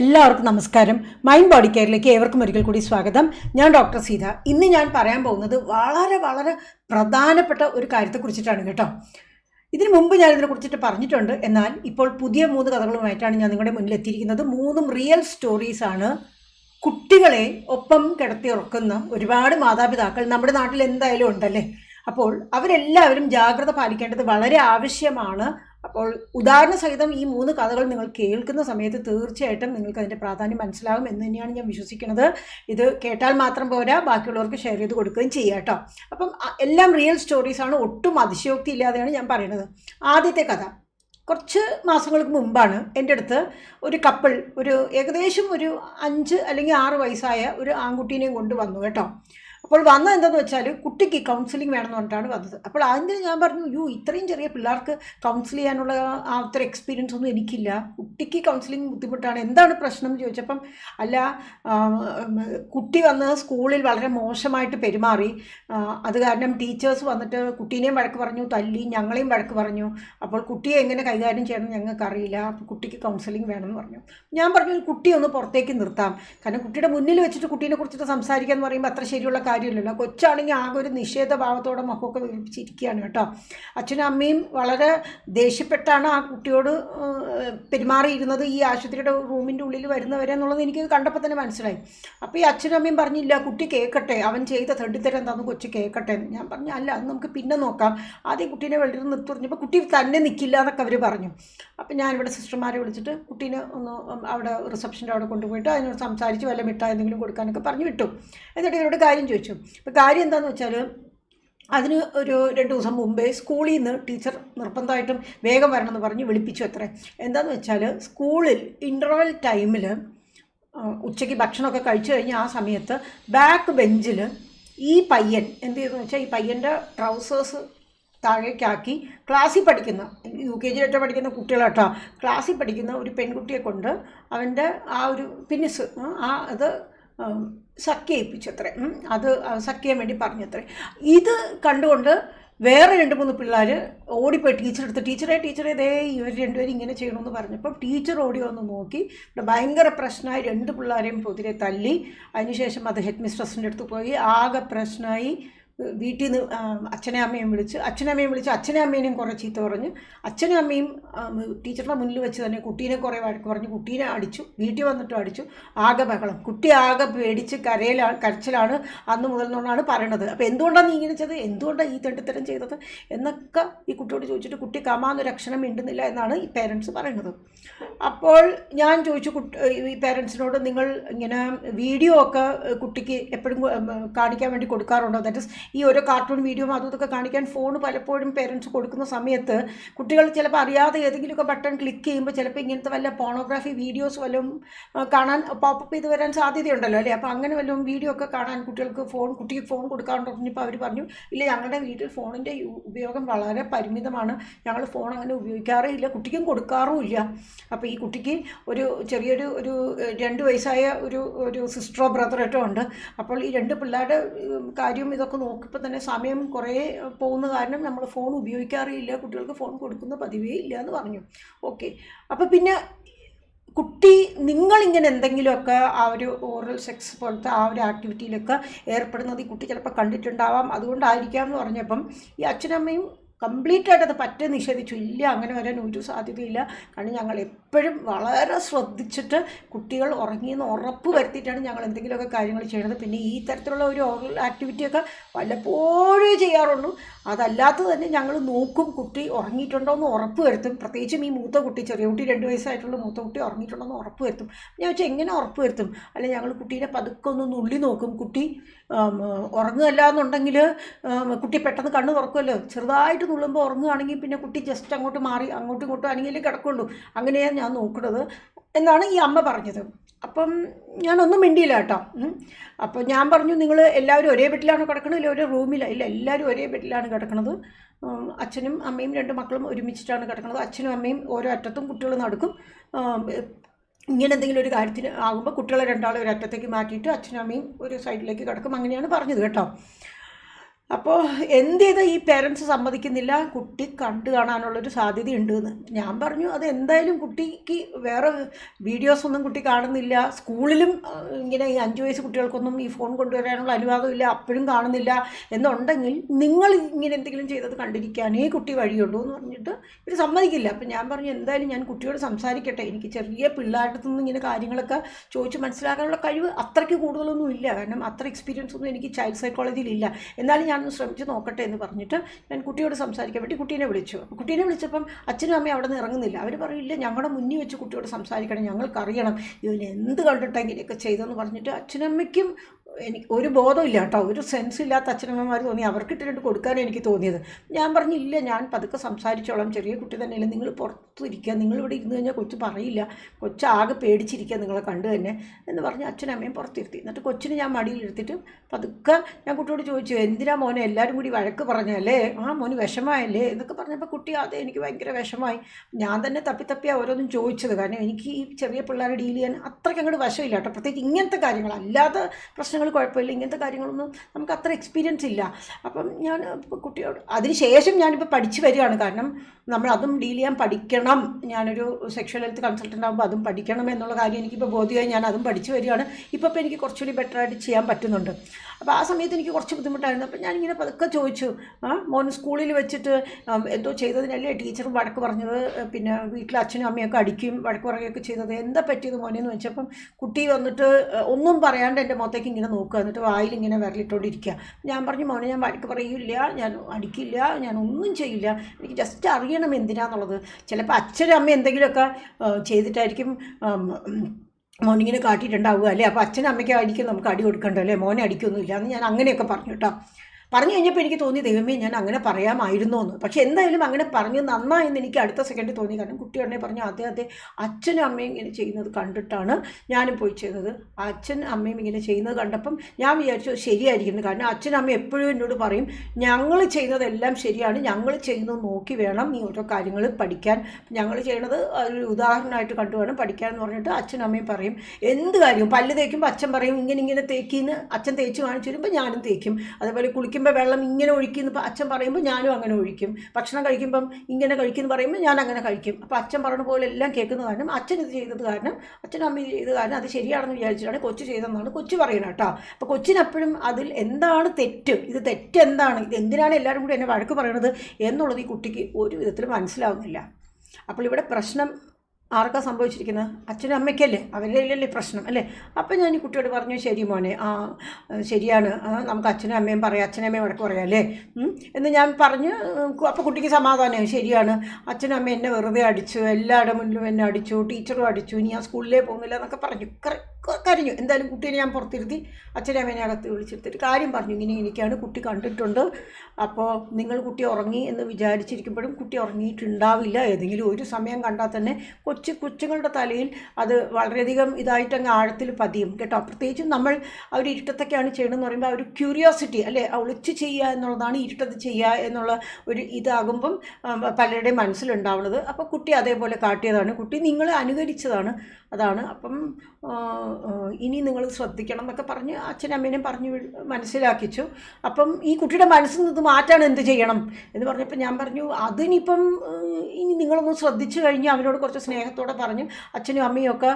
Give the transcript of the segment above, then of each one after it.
എല്ലാവർക്കും നമസ്കാരം. Mind body കെയറിലേക്ക് ഏവർക്കും ഒരിക്കൽ കൂടി സ്വാഗതം. ഞാൻ ഡോക്ടർ സീത. ഇന്ന് ഞാൻ പറയാൻ പോകുന്നത് വളരെ വളരെ പ്രധാനപ്പെട്ട ഒരു കാര്യത്തെക്കുറിച്ചിട്ടാണ് കേട്ടോ. ഇതിനു മുമ്പ് ഞാൻ ഇതിനെ കുറിച്ചിട്ട് പറഞ്ഞിട്ടുണ്ട്. എന്നാൽ ഇപ്പോൾ പുതിയ മൂന്ന് കഥകളുമായിട്ടാണ് ഞാൻ നിങ്ങളുടെ മുന്നിൽ എത്തിയിരിക്കുന്നത്. മൂന്നും റിയൽ സ്റ്റോറീസാണ് കുട്ടികളെ ഒപ്പം കിടത്തി ഉറക്കുന്ന ഒരുപാട് മാതാപിതാക്കൾ നമ്മുടെ നാട്ടിൽ എന്തായാലും ഉണ്ടല്ലേ? അപ്പോൾ അവരെല്ലാവരും ജാഗ്രത പാലിക്കേണ്ടത് വളരെ ആവശ്യമാണ്. അപ്പോൾ ഉദാഹരണ സഹിതം ഈ മൂന്ന് കഥകൾ നിങ്ങൾ കേൾക്കുന്ന സമയത്ത് തീർച്ചയായിട്ടും നിങ്ങൾക്ക് അതിന്റെ പ്രാധാന്യം മനസ്സിലാകും എന്ന് തന്നെയാണ് ഞാൻ വിശ്വസിക്കുന്നത്. ഇത് കേട്ടാൽ മാത്രം പോരാ ബാക്കിയുള്ളവർക്ക് ഷെയർ ചെയ്ത് കൊടുക്കുകയും ചെയ്യുക കേട്ടോ. അപ്പം എല്ലാം റിയൽ സ്റ്റോറീസാണ് ഒട്ടും അതിശയോക്തി ഇല്ലാതെയാണ് ഞാൻ പറയുന്നത്. ആദ്യത്തെ കഥ. കുറച്ച് മാസങ്ങൾക്ക് മുമ്പാണ് എന്റെ അടുത്ത് ഒരു കപ്പിൾ ഒരു ഏകദേശം ഒരു അഞ്ച് അല്ലെങ്കിൽ ആറ് വയസ്സായ ഒരു ആൺകുട്ടീനെയും കൊണ്ട് വന്നു കേട്ടോ. അപ്പോൾ വന്നത് എന്താന്ന് വെച്ചാൽ കുട്ടിക്ക് കൗൺസിലിംഗ് വേണമെന്ന് പറഞ്ഞിട്ടാണ് വന്നത്. അപ്പോൾ അതിന് ഞാൻ പറഞ്ഞു യു ഇത്രയും ചെറിയ പിള്ളേർക്ക് കൗൺസിൽ ചെയ്യാനുള്ള ആ അത്ര എക്സ്പീരിയൻസ് ഒന്നും എനിക്കില്ല. കുട്ടിക്ക് കൗൺസിലിംഗ് ബുദ്ധിമുട്ടാണ്. എന്താണ് പ്രശ്നം? എന്ന് ചോദിച്ചപ്പം അല്ല കുട്ടി വന്ന് സ്കൂളിൽ വളരെ മോശമായിട്ട് പെരുമാറി. അത് കാരണം ടീച്ചേഴ്സ് വന്നിട്ട് കുട്ടീനെയും വഴക്ക് പറഞ്ഞു തല്ലി ഞങ്ങളെയും വഴക്ക് പറഞ്ഞു. അപ്പോൾ കുട്ടിയെ എങ്ങനെ കൈകാര്യം ചെയ്യണം ഞങ്ങൾക്ക് അറിയില്ല. അപ്പോൾ കുട്ടിക്ക് കൗൺസിലിംഗ് വേണമെന്ന് പറഞ്ഞു. ഞാൻ പറഞ്ഞു കുട്ടിയൊന്ന് പുറത്തേക്ക് നിർത്താം. കാരണം കുട്ടിയുടെ മുന്നിൽ വെച്ചിട്ട് കുട്ടീനെ കുറിച്ചിട്ട് സംസാരിക്കുക എന്ന് പറയുമ്പോൾ അത്ര ശരിയുള്ള കാര്യമില്ലല്ലോ. കൊച്ചാണെങ്കിൽ ആകെ ഒരു നിഷേധഭാവത്തോടെ മുഖമൊക്കെ വിരിപ്പിച്ചിരിക്കുകയാണ് കേട്ടോ. അച്ഛനും അമ്മയും വളരെ ദേഷ്യപ്പെട്ടാണ് ആ കുട്ടിയോട് പെരുമാറിയിരുന്നത്. ഈ ആശുപത്രിയുടെ റൂമിന്റെ ഉള്ളിൽ വരുന്നവരെ എന്നുള്ളത് എനിക്ക് കണ്ടപ്പോൾ തന്നെ മനസ്സിലായി. അപ്പോൾ ഈ അച്ഛനും അമ്മയും പറഞ്ഞില്ല കുട്ടി കേൾക്കട്ടെ. അവൻ ചെയ്ത തെണ്ടിത്തരം എന്താണെന്ന് കൊച്ചു കേൾക്കട്ടെ. ഞാൻ പറഞ്ഞു അല്ല അത് നമുക്ക് പിന്നെ നോക്കാം. ആദ്യം കുട്ടീനെ വെളിയിൽ നിർത്തി പറഞ്ഞപ്പോൾ കുട്ടി തന്നെ നിൽക്കില്ല എന്നൊക്കെ അവർ പറഞ്ഞു. അപ്പം ഞാനിവിടെ സിസ്റ്റർമാരെ വിളിച്ചിട്ട് കുട്ടീനെ ഒന്ന് അവിടെ റിസപ്ഷന്റെ അവിടെ കൊണ്ടുപോയിട്ട് അതിനോട് സംസാരിച്ച് വല്ല മിഠായി എന്തെങ്കിലും കൊടുക്കാനൊക്കെ പറഞ്ഞു വിട്ടു. എന്നിട്ട് ഇവരോട് കാര്യം ചോദിച്ചു. അപ്പോൾ കാര്യം എന്താണെന്ന് വെച്ചാൽ അതിന് ഒരു രണ്ട് ദിവസം മുമ്പേ സ്കൂളിൽ നിന്ന് ടീച്ചർ നിർബന്ധമായിട്ടും വേഗം വരണമെന്ന് പറഞ്ഞ് വിളിപ്പിച്ചു അത്രേ. എന്താണെന്ന് വെച്ചാൽ സ്കൂളിൽ ഇന്റർവെൽ ടൈമിൽ ഉച്ചയ്ക്ക് ഭക്ഷണമൊക്കെ കഴിച്ചു കഴിഞ്ഞ് ആ സമയത്ത് ബാക്ക് ബെഞ്ചിൽ ഈ പയ്യൻ എന്ത് ചെയ്തെന്ന് വെച്ചാൽ ഈ പയ്യന്റെ ട്രൗസേഴ്സ് താഴേക്കാക്കി ക്ലാസ്സിൽ പഠിക്കുന്ന യു കെ ജിയിലൊക്കെ പഠിക്കുന്ന കുട്ടികളാട്ടോ ക്ലാസ്സിൽ പഠിക്കുന്ന ഒരു പെൺകുട്ടിയെ കൊണ്ട് അവന്റെ ആ ഒരു പിന്നിസ് ആ അത് സഖ്യയിപ്പിച്ചത്രേ. അത് സഖ്യം വേണ്ടി പറഞ്ഞത്രേ. ഇത് കണ്ടുകൊണ്ട് വേറെ രണ്ട് മൂന്ന് പിള്ളേർ ഓടിപ്പോയി ടീച്ചറെടുത്ത് ടീച്ചറെ ടീച്ചറെ ഇതേ ഇവർ രണ്ടുപേരും ഇങ്ങനെ ചെയ്യണമെന്ന് പറഞ്ഞപ്പോൾ ടീച്ചർ ഓടി വന്ന് നോക്കി. ഇവിടെ ഭയങ്കര പ്രശ്നമായി രണ്ട് പിള്ളേരെയും പൊതിരെ തല്ലി. അതിനുശേഷം അത് ഹെഡ് മിസ്ട്രസിന്റെ അടുത്ത് പോയി. ആകെ പ്രശ്നമായി വീട്ടിൽ നിന്ന് അച്ഛനെ അമ്മയും വിളിച്ച് അച്ഛനെ അമ്മയും വിളിച്ച് അച്ഛനെ അമ്മേനെയും കുറേ ചീത്ത പറഞ്ഞു അച്ഛനും അമ്മയും ടീച്ചറിന്റെ മുന്നിൽ വെച്ച് തന്നെ കുട്ടീനെ കുറേ വഴക്ക് പറഞ്ഞു കുട്ടീനെ അടിച്ചു വീട്ടിൽ വന്നിട്ടും അടിച്ചു ആകെ ബഹളം. കുട്ടി ആകെ പേടിച്ച് കരയിലാണ് കരച്ചിലാണ് അന്ന് മുതൽ നിന്നാണ് പറയണത്. അപ്പോൾ എന്തുകൊണ്ടാണ് നീ ഇങ്ങനെ ചെയ്തത്? എന്തുകൊണ്ടാണ് ഈ തെണ്ടിത്തരം ചെയ്തത്? എന്നൊക്കെ ഈ കുട്ടിയോട് ചോദിച്ചിട്ട് കുട്ടി കമാന്നൊരു അക്ഷരം മിണ്ടുന്നില്ല എന്നാണ് ഈ പേരൻസ് പറയുന്നത് അപ്പോൾ ഞാൻ ചോദിച്ചു കുട്ടി ഈ പേരൻസിനോട് നിങ്ങൾ ഇങ്ങനെ വീഡിയോ ഒക്കെ കുട്ടിക്ക് എപ്പോഴും കാണിക്കാൻ വേണ്ടി കൊടുക്കാറുണ്ടോ? ദാറ്റ് ഇസ് ഈ ഓരോ കാർട്ടൂൺ വീഡിയോ അതും ഇതൊക്കെ കാണിക്കാൻ ഫോൺ പലപ്പോഴും പേരൻസ് കൊടുക്കുന്ന സമയത്ത് കുട്ടികൾ ചിലപ്പോൾ അറിയാതെ ഏതെങ്കിലുമൊക്കെ ബട്ടൺ ക്ലിക്ക് ചെയ്യുമ്പോൾ ചിലപ്പോൾ ഇങ്ങനത്തെ വല്ല പോണോഗ്രാഫി വീഡിയോസ് വല്ലതും കാണാൻ പോപ്പപ്പ് ചെയ്ത് വരാൻ സാധ്യതയുണ്ടല്ലോ അല്ലേ? അപ്പോൾ അങ്ങനെ വല്ലതും വീഡിയോ ഒക്കെ കാണാൻ കുട്ടികൾക്ക് ഫോൺ കുട്ടിക്ക് ഫോൺ കൊടുക്കാറുണ്ടോ പറഞ്ഞപ്പോൾ അവർ പറഞ്ഞു ഇല്ല ഞങ്ങളുടെ വീട്ടിൽ ഫോണിന്റെ ഉപയോഗം വളരെ പരിമിതമാണ്. ഞങ്ങൾ ഫോൺ അങ്ങനെ ഉപയോഗിക്കാറേ ഇല്ല. കുട്ടിക്കും കൊടുക്കാറുമില്ല അപ്പോൾ ഈ കുട്ടിക്ക് ഒരു ചെറിയൊരു ഒരു രണ്ട് വയസ്സായ ഒരു ഒരു സിസ്റ്ററോ ബ്രദറേറ്റോ ഉണ്ട്. അപ്പോൾ ഈ രണ്ട് പിള്ളേരുടെ കാര്യം ഇതൊക്കെ നോക്കിയപ്പോൾ തന്നെ സമയം കുറേ പോകുന്ന കാരണം നമ്മൾ ഫോൺ ഉപയോഗിക്കാറില്ല. കുട്ടികൾക്ക് ഫോൺ കൊടുക്കുന്ന പതിവേ ഇല്ല എന്ന് പറഞ്ഞു. ഓക്കെ അപ്പോൾ പിന്നെ കുട്ടി നിങ്ങളിങ്ങനെ എന്തെങ്കിലുമൊക്കെ ആ ഒരു ഓറൽ സെക്സ് പോലത്തെ ആ ഒരു ആക്ടിവിറ്റിയിലൊക്കെ ഏർപ്പെടുന്നത് ഈ കുട്ടി ചിലപ്പോൾ കണ്ടിട്ടുണ്ടാവാം. അതുകൊണ്ടായിരിക്കാം എന്ന് പറഞ്ഞപ്പം ഈ അച്ഛനമ്മയും കംപ്ലീറ്റ് ആയിട്ട് അത് പറ്റേ നിഷേധിച്ചു. ഇല്ല അങ്ങനെ വരാൻ ഒരു സാധ്യതയില്ല. കാരണം ഞങ്ങൾ എപ്പോഴും വളരെ ശ്രദ്ധിച്ചിട്ട് കുട്ടികൾ ഉറങ്ങിയെന്ന് ഉറപ്പ് വരുത്തിയിട്ടാണ് ഞങ്ങൾ എന്തെങ്കിലുമൊക്കെ കാര്യങ്ങൾ ചെയ്യണത്. പിന്നെ ഈ തരത്തിലുള്ള ഒരു ഓറൽ ആക്ടിവിറ്റിയൊക്കെ വല്ലപ്പോഴേ ചെയ്യാറുള്ളൂ. അതല്ലാത്ത തന്നെ ഞങ്ങൾ നോക്കും കുട്ടി ഉറങ്ങിയിട്ടുണ്ടോ എന്ന് ഉറപ്പ് വരുത്തും. പ്രത്യേകിച്ചും ഈ മൂത്ത കുട്ടി ചെറിയ കുട്ടി രണ്ട് വയസ്സായിട്ടുള്ള മൂത്ത കുട്ടി ഉറങ്ങിയിട്ടുണ്ടോ എന്ന് ഉറപ്പ് വരുത്തും. ഞാൻ വെച്ചാൽ എങ്ങനെ ഉറപ്പ് വരുത്തും? അല്ല ഞങ്ങൾ കുട്ടീനെ പതുക്കെ ഒന്ന് നുള്ളി നോക്കും. കുട്ടി ഉറങ്ങുകയല്ല എന്നുണ്ടെങ്കിൽ കുട്ടി പെട്ടെന്ന് കണ്ണ് തുറക്കുമല്ലോ ചെറുതായിട്ട് നുള്ളുമ്പോൾ ഉറങ്ങുകയാണെങ്കിൽ പിന്നെ കുട്ടി ജസ്റ്റ് അങ്ങോട്ട് മാറി അങ്ങോട്ടും ഇങ്ങോട്ടും ആണെങ്കിലേ കിടക്കുള്ളൂ. അങ്ങനെയാണ് ഞാൻ നോക്കുന്നത്. എന്നാണ് ഈ അമ്മ പറഞ്ഞത്. അപ്പം ഞാനൊന്നും മിണ്ടിയില്ല കേട്ടോ. അപ്പോൾ ഞാൻ പറഞ്ഞു നിങ്ങൾ എല്ലാവരും ഒരേ ബെഡിലാണ് കിടക്കണത് ഇല്ല ഒരേ റൂമിലാണ് ഇല്ല എല്ലാവരും ഒരേ ബെഡിലാണ് കിടക്കുന്നത് അച്ഛനും അമ്മയും രണ്ട് മക്കളും ഒരുമിച്ചിട്ടാണ് കിടക്കുന്നത് അച്ഛനും അമ്മയും ഓരോ അറ്റത്തും കുട്ടികൾ നടക്കും. ഇങ്ങനെ എന്തെങ്കിലും ഒരു കാര്യത്തിന് ആകുമ്പോൾ കുട്ടികളെ രണ്ടാളും ഒരു അറ്റത്തേക്ക് മാറ്റിയിട്ട് അച്ഛനും അമ്മയും ഒരു സൈഡിലേക്ക് കിടക്കും. അങ്ങനെയാണ് പറഞ്ഞത് കേട്ടോ. അപ്പോൾ എന്ത് ചെയ്താൽ ഈ പേരൻസ് സമ്മതിക്കുന്നില്ല? കുട്ടി കണ്ടു കാണാനുള്ളൊരു സാധ്യതയുണ്ട് എന്ന് ഞാൻ പറഞ്ഞു അത് എന്തായാലും കുട്ടിക്ക് വേറെ വീഡിയോസ് ഒന്നും കുട്ടി കാണുന്നില്ല. സ്കൂളിലും ഇങ്ങനെ ഈ അഞ്ച് വയസ്സ് കുട്ടികൾക്കൊന്നും ഈ ഫോൺ കൊണ്ടുവരാനുള്ള അനുവാദമില്ല. അപ്പോഴും കാണുന്നില്ല. എന്നുണ്ടെങ്കിൽ നിങ്ങൾ ഇങ്ങനെ എന്തെങ്കിലും ചെയ്തത് കണ്ടിരിക്കാനേ കുട്ടി വഴിയുള്ളൂ എന്ന് പറഞ്ഞിട്ട് ഇവർ സമ്മതിക്കില്ല. അപ്പം ഞാൻ പറഞ്ഞു എന്തായാലും ഞാൻ കുട്ടിയോട് സംസാരിക്കട്ടെ. എനിക്ക് ചെറിയ പിള്ളേരുടെ നിന്ന് ഇങ്ങനെ കാര്യങ്ങളൊക്കെ ചോദിച്ച് മനസ്സിലാക്കാനുള്ള കഴിവ് അത്രയ്ക്ക് കൂടുതലൊന്നും ഇല്ല. കാരണം അത്ര എക്സ്പീരിയൻസ് ഒന്നും എനിക്ക് ചൈൽഡ് സൈക്കോളജിയിൽ ഇല്ല. എന്നാലും ഞാനൊന്ന് ശ്രമിച്ച് നോക്കട്ടെ എന്ന് പറഞ്ഞിട്ട് ഞാൻ കുട്ടിയോട് സംസാരിക്കാൻ വേണ്ടി കുട്ടീനെ വിളിച്ചു. കുട്ടീനെ വിളിച്ചപ്പം അച്ഛനും അമ്മയും അവിടെ നിന്ന് ഇറങ്ങുന്നില്ല. അവർ പറയില്ല ഞങ്ങളുടെ മുന്നിൽ വെച്ച് കുട്ടിയോട് സംസാരിക്കണം ഞങ്ങൾക്കറിയണം. ഇവൻ എന്ത് കണ്ടിട്ടെങ്കിലൊക്കെ ചെയ്തതെന്ന് പറഞ്ഞിട്ട് അച്ഛനമ്മയ്ക്കും എനിക്ക് ഒരു ബോധമില്ല കേട്ടോ. ഒരു സെൻസ് ഇല്ലാത്ത അച്ഛനമ്മമാർ തോന്നി അവർക്ക് ഇട്ടിട്ട് കൊടുക്കാൻ എനിക്ക് തോന്നിയത്. ഞാൻ പറഞ്ഞു ഇല്ല ഞാൻ പതുക്കെ സംസാരിച്ചോളാം. ചെറിയ കുട്ടി തന്നെ നിങ്ങൾ പുറത്തു ഇരിക്കുക. നിങ്ങളിവിടെ ഇരുന്ന് കഴിഞ്ഞാൽ കൊച്ചു പറയില്ല. കൊച്ചാകെ പേടിച്ചിരിക്കുക നിങ്ങളെ കണ്ടു തന്നെ. എന്ന് പറഞ്ഞ് അച്ഛനമ്മയും പുറത്തിരുത്തി. എന്നിട്ട് കൊച്ചിന് ഞാൻ മടിയിലെടുത്തിട്ട് പതുക്കെ ഞാൻ കുട്ടിയോട് ചോദിച്ചു എന്തിനാ മോനെ? എല്ലാവരും കൂടി വഴക്ക് പറഞ്ഞല്ലേ ആ മോന് വിഷമായല്ലേ എന്നൊക്കെ പറഞ്ഞപ്പോൾ കുട്ടി അതെ എനിക്ക് ഭയങ്കര വിഷമായി ഞാൻ തന്നെ തപ്പി തപ്പിയാണ് ഓരോന്നും ചോദിച്ചത്. കാരണം എനിക്ക് ഈ ചെറിയ പിള്ളേരെ ഡീൽ ചെയ്യാൻ അത്രയ്ക്ക് അങ്ങോട്ട് വശമില്ല കേട്ടോ. പ്രത്യേകിച്ച് ഇങ്ങനത്തെ കാര്യങ്ങൾ. അല്ലാത്ത പ്രശ്നങ്ങൾ കുഴപ്പമില്ല ഇങ്ങനത്തെ കാര്യങ്ങളൊന്നും നമുക്ക് അത്ര എക്സ്പീരിയൻസ് ഇല്ല. അപ്പം ഞാൻ കുട്ടിയോട് അതിനുശേഷം ഞാനിപ്പോൾ പഠിച്ചു വരികയാണ്. കാരണം നമ്മൾ അതും ഡീൽ ചെയ്യാൻ പഠിക്കണം. ഞാനൊരു സെക്ഷൽ ഹെൽത്ത് കൺസൾട്ടന്റ് ആകുമ്പോൾ അതും പഠിക്കണം എന്നുള്ള കാര്യം എനിക്കിപ്പോൾ ബോധ്യമായി ഞാൻ അതും പഠിച്ചു വരികയാണ്. ഇപ്പോൾ ഇപ്പോൾ എനിക്ക് കുറച്ചുകൂടി ബെറ്ററായിട്ട് ചെയ്യാൻ പറ്റുന്നുണ്ട്. അപ്പോൾ ആ സമയത്ത് എനിക്ക് കുറച്ച് ബുദ്ധിമുട്ടായിരുന്നു. അപ്പോൾ ഞാനിങ്ങനെ പതുക്കെ ചോദിച്ചു. മോൻ സ്കൂളിൽ വെച്ചിട്ട് എന്തോ ചെയ്തതിനല്ലേ ടീച്ചർ വഴക്ക് പറഞ്ഞത്? പിന്നെ വീട്ടിലെ അച്ഛനും അമ്മയൊക്കെ അടിക്കും വഴക്ക് പറയുകയൊക്കെ ചെയ്തത്. എന്താ പറ്റിയത് മോനെ? എന്ന് വെച്ചപ്പം കുട്ടി വന്നിട്ട് ഒന്നും പറയാണ്ട് എന്റെ മുഖത്തേക്ക് ഇങ്ങനെ നോക്കുക. എന്നിട്ട് വായിൽ ഇങ്ങനെ വിരലിട്ടോണ്ടിരിക്കുക. ഞാൻ പറഞ്ഞു മോനെ ഞാൻ വഴക്ക് പറയില്ല. ഞാൻ അടിക്കില്ല. ഞാൻ ഒന്നും ചെയ്യില്ല. എനിക്ക് ജസ്റ്റ് അറിയണം എന്തിനാന്നുള്ളത്? ചിലപ്പോൾ അച്ഛനും അമ്മ എന്തെങ്കിലുമൊക്കെ ചെയ്തിട്ടായിരിക്കും മോനിങ്ങനെ കാട്ടിയിട്ടുണ്ടാവുക അല്ലേ? അപ്പോൾ അച്ഛനും അമ്മയ്ക്കായിരിക്കും നമുക്ക് അടി കൊടുക്കേണ്ടത് അല്ലേ? മോനെ അടിക്കൊന്നുമില്ല എന്ന് ഞാൻ അങ്ങനെയൊക്കെ പറഞ്ഞു കേട്ടോ. പറഞ്ഞു കഴിഞ്ഞപ്പോൾ എനിക്ക് തോന്നി ദൈവമേ ഞാൻ അങ്ങനെ പറയാമായിരുന്നോ എന്ന് പക്ഷേ എന്തായാലും അങ്ങനെ പറഞ്ഞു നന്നായെന്ന് എനിക്ക് അടുത്ത സെക്കൻഡ് തോന്നി. കാരണം കുട്ടി ഉടനെ പറഞ്ഞു അതെ അതെ അച്ഛനും അമ്മയും ഇങ്ങനെ ചെയ്യുന്നത് കണ്ടിട്ടാണ് ഞാനും പോയി ചെയ്തത്. അച്ഛൻ അമ്മയും ഇങ്ങനെ ചെയ്യുന്നത് കണ്ടപ്പം ഞാൻ വിചാരിച്ചു ശരിയായിരിക്കുന്നു. കാരണം അച്ഛനും അമ്മയും എപ്പോഴും എന്നോട് പറയും ഞങ്ങൾ ചെയ്യുന്നതെല്ലാം ശരിയാണ്. ഞങ്ങൾ ചെയ്യുന്നത് നോക്കി വേണം ഈ ഓരോ കാര്യങ്ങൾ പഠിക്കാൻ. ഞങ്ങൾ ചെയ്യണത് ഒരു ഉദാഹരണമായിട്ട് കണ്ടു വേണം പഠിക്കാൻ എന്ന് പറഞ്ഞിട്ട് അച്ഛനും അമ്മയും പറയും. എന്ത് കാര്യവും പല്ല് തേക്കുമ്പോൾ അച്ഛൻ പറയും ഇങ്ങനെ ഇങ്ങനെ തേക്കിന്ന്. അച്ഛൻ തേച്ച് കാണിച്ചു വരുമ്പോൾ ഞാനും തേക്കും. അതേപോലെ കുളിക്കുമ്പോൾ വെള്ളം ഇങ്ങനെ ഒഴിക്കുന്നു അച്ഛൻ പറയുമ്പോൾ ഞാനും അങ്ങനെ ഒഴിക്കും. ഭക്ഷണം കഴിക്കുമ്പം ഇങ്ങനെ കഴിക്കുന്നു പറയുമ്പോൾ ഞാൻ അങ്ങനെ കഴിക്കും. അപ്പോൾ അച്ഛൻ പറഞ്ഞ പോലെ എല്ലാം കേൾക്കുന്ന കാരണം അച്ഛൻ ഇത് ചെയ്തത് കാരണം അച്ഛനും അമ്മ ഇത് ചെയ്തത് കാരണം അത് ശരിയാണെന്ന് വിചാരിച്ചിട്ടാണ് കൊച്ചു ചെയ്തതെന്നാണ് കൊച്ചു പറയുന്നത് കേട്ടോ. അപ്പോൾ കൊച്ചിനെപ്പോഴും അതിൽ എന്താണ് തെറ്റ്? ഇത് തെറ്റ് എന്താണ് ഇത് എന്തിനാണ് എല്ലാവരും കൂടി എന്നെ വഴക്ക് പറയണത് എന്നുള്ളത് ഈ കുട്ടിക്ക് ഒരു വിധത്തിലും മനസ്സിലാവുന്നില്ല. അപ്പോൾ ഇവിടെ പ്രശ്നം ആർക്കാ സംഭവിച്ചിരിക്കുന്നത്? അച്ഛനും അമ്മയ്ക്കല്ലേ? അവരുടെ അല്ലേ പ്രശ്നം അല്ലേ? അപ്പം ഞാൻ ഈ കുട്ടിയോട് പറഞ്ഞു ശരി മോനെ ആ ശരിയാണ്. നമുക്ക് അച്ഛനും അമ്മയും പറയാം അച്ഛനും അമ്മയും വഴക്ക് പറയാം അല്ലേ? എന്ന് ഞാൻ പറഞ്ഞ് അപ്പോൾ കുട്ടിക്ക് സമാധാനമായി ശരിയാണ്. അച്ഛനും അമ്മയും എന്നെ വെറുതെ അടിച്ചു എല്ലാവരുടെ മുന്നിലും എന്നെ അടിച്ചു ടീച്ചറും അടിച്ചു ഇനി ഞാൻ സ്കൂളിലേ പോകുന്നില്ല എന്നൊക്കെ പറഞ്ഞു. കര- ക- കരഞ്ഞു. എന്തായാലും കുട്ടീനെ ഞാൻ പുറത്തിരുത്തി അച്ഛനെ അമ്മേനെ അകത്ത് വിളിച്ചെടുത്തിട്ട് കാര്യം പറഞ്ഞു. ഇങ്ങനെ എനിക്കാണ് കുട്ടി കണ്ടിട്ടുണ്ട്. അപ്പോൾ നിങ്ങൾ കുട്ടി ഉറങ്ങി എന്ന് വിചാരിച്ചിരിക്കുമ്പോഴും കുട്ടി ഉറങ്ങിയിട്ടുണ്ടാവില്ല. ഏതെങ്കിലും ഒരു സമയം കണ്ടാൽ തന്നെ കൊച്ചു കൊച്ചുങ്ങളുടെ തലയിൽ അത് വളരെയധികം ഇതായിട്ട് അങ്ങ് ആഴത്തിൽ പതിയും. കേട്ടോ? പ്രത്യേകിച്ചും നമ്മൾ അവർ ഇരുട്ടത്തൊക്കെയാണ് ചെയ്യണമെന്ന് പറയുമ്പോൾ ഒരു ക്യൂരിയോസിറ്റി അല്ലേ? ഒളിച്ച് ചെയ്യുക എന്നുള്ളതാണ് ഇരുട്ടത്ത് ചെയ്യുക എന്നുള്ള ഒരു ഇതാകുമ്പം പലരുടെയും മനസ്സിലുണ്ടാവുന്നത്. അപ്പോൾ കുട്ടി അതേപോലെ കാട്ടിയതാണ്. കുട്ടി നിങ്ങളെ അനുകരിച്ചതാണ്. അതാണ്. അപ്പം ഇനി നിങ്ങൾ ശ്രദ്ധിക്കണം എന്നൊക്കെ പറഞ്ഞ് അച്ഛനമ്മേനെയും പറഞ്ഞു മനസ്സിലാക്കിച്ചു. അപ്പം ഈ കുട്ടിയുടെ മനസ്സിൽ നിന്ന് മാറ്റാൻ എന്ത് ചെയ്യണം എന്ന് പറഞ്ഞപ്പോൾ ഞാൻ പറഞ്ഞു അതിനിപ്പം ഇനി നിങ്ങളൊന്ന് ശ്രദ്ധിച്ചു കഴിഞ്ഞ് അവനോട് കുറച്ച് സ്നേഹത്തോടെ പറഞ്ഞു അച്ഛനും അമ്മയും ഒക്കെ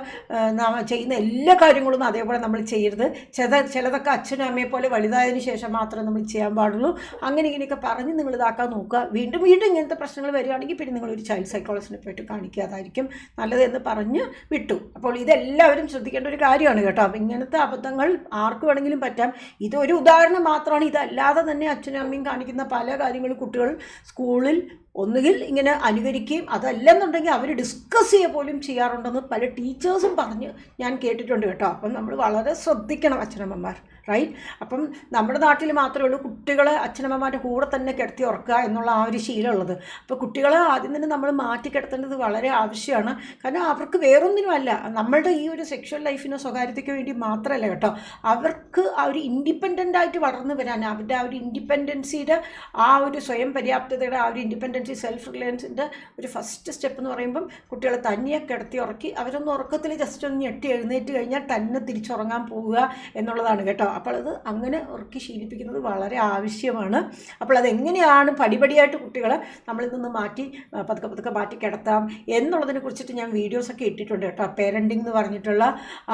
ചെയ്യുന്ന എല്ലാ കാര്യങ്ങളും അതേപോലെ നമ്മൾ ചെയ്യരുത്. ചില ചിലതൊക്കെ അച്ഛനും അമ്മയെ പോലെ വലുതായതിനു ശേഷം മാത്രമേ നമ്മൾ ചെയ്യാൻ പാടുള്ളൂ. അങ്ങനെ ഇങ്ങനെയൊക്കെ പറഞ്ഞ് നിങ്ങൾ ഇതാക്കാൻ നോക്കുക. വീണ്ടും വീണ്ടും ഇങ്ങനത്തെ പ്രശ്നങ്ങൾ വരികയാണെങ്കിൽ പിന്നെ നിങ്ങളൊരു ചൈൽഡ് സൈക്കോളജിനെ പോയിട്ട് കാണിക്കുക അതായിരിക്കും നല്ലതെന്ന് പറഞ്ഞ് വിട്ടു. അപ്പോൾ ഇതെല്ലാവരും ശ്രദ്ധിക്കേണ്ട ഒരു കാര്യമാണ് കേട്ടോ. അപ്പം ഇങ്ങനത്തെ അബദ്ധങ്ങൾ ആർക്ക് വേണമെങ്കിലും പറ്റാം. ഇതൊരു ഉദാഹരണം മാത്രമാണ്. ഇതല്ലാതെ തന്നെ അച്ഛനും അമ്മയും കാണിക്കുന്ന പല കാര്യങ്ങളും കുട്ടികൾ സ്കൂളിൽ ഒന്നുകിൽ ഇങ്ങനെ അനുകരിക്കുകയും അതല്ലെന്നുണ്ടെങ്കിൽ അവർ ഡിസ്കസ് ചെയ്യുക പോലും ചെയ്യാറുണ്ടെന്ന് പല ടീച്ചേഴ്സും പറഞ്ഞ് ഞാൻ കേട്ടിട്ടുണ്ട് കേട്ടോ. അപ്പം നമ്മൾ വളരെ ശ്രദ്ധിക്കണം അച്ഛനമ്മമാർ. റൈറ്റ് അപ്പം നമ്മുടെ നാട്ടിൽ മാത്രമേ ഉള്ളൂ കുട്ടികളെ അച്ഛനമ്മമാരുടെ കൂടെ തന്നെ കിടത്തി ഉറക്കുക എന്നുള്ള ആ ഒരു ശീലമുള്ളത്. അപ്പോൾ കുട്ടികളെ ആദ്യം തന്നെ നമ്മൾ മാറ്റി കിടത്തേണ്ടത് വളരെ ആവശ്യമാണ്. കാരണം അവർക്ക് വേറൊന്നിനുമല്ല. നമ്മളുടെ ഈ ഒരു സെക്ഷൽ ലൈഫിനോ സ്വകാര്യതയ്ക്കോ വേണ്ടി മാത്രമല്ല കേട്ടോ. അവർക്ക് ആ ഒരു ഇൻഡിപെൻഡന്റ് ആയിട്ട് വളർന്നു വരാൻ അവരുടെ ആ ഒരു ഇൻഡിപെൻഡൻസിയുടെ ആ ഒരു സ്വയം പര്യാപ്തതയുടെ ആ ഒരു ഇൻഡിപെൻഡൻസി സെൽഫ് റിലയൻസിന്റെ ഒരു ഫസ്റ്റ് സ്റ്റെപ്പ് എന്ന് പറയുമ്പം കുട്ടികളെ തനിയെ കിടത്തി ഉറക്കി അവരൊന്ന് ഉറക്കത്തിൽ ജസ്റ്റ് ഒന്ന് ഞെട്ടി എഴുന്നേറ്റ് കഴിഞ്ഞാൽ തന്നെ തിരിച്ചുറങ്ങാൻ പോവുക എന്നുള്ളതാണ് കേട്ടോ. അപ്പോൾ അത് അങ്ങനെ ഉറക്കി ശീലിപ്പിക്കുന്നത് വളരെ ആവശ്യമാണ്. അപ്പോൾ അതെങ്ങനെയാണ് പടിപടിയായിട്ട് കുട്ടികളെ നമ്മളിൽ നിന്ന് മാറ്റി പതുക്കെ പതുക്കെ മാറ്റി കിടത്താം എന്നുള്ളതിനെ കുറിച്ചിട്ട് ഞാൻ വീഡിയോസൊക്കെ ഇട്ടിട്ടുണ്ട് കേട്ടോ. പേരന്റിംഗ് എന്ന് പറഞ്ഞിട്ടുള്ള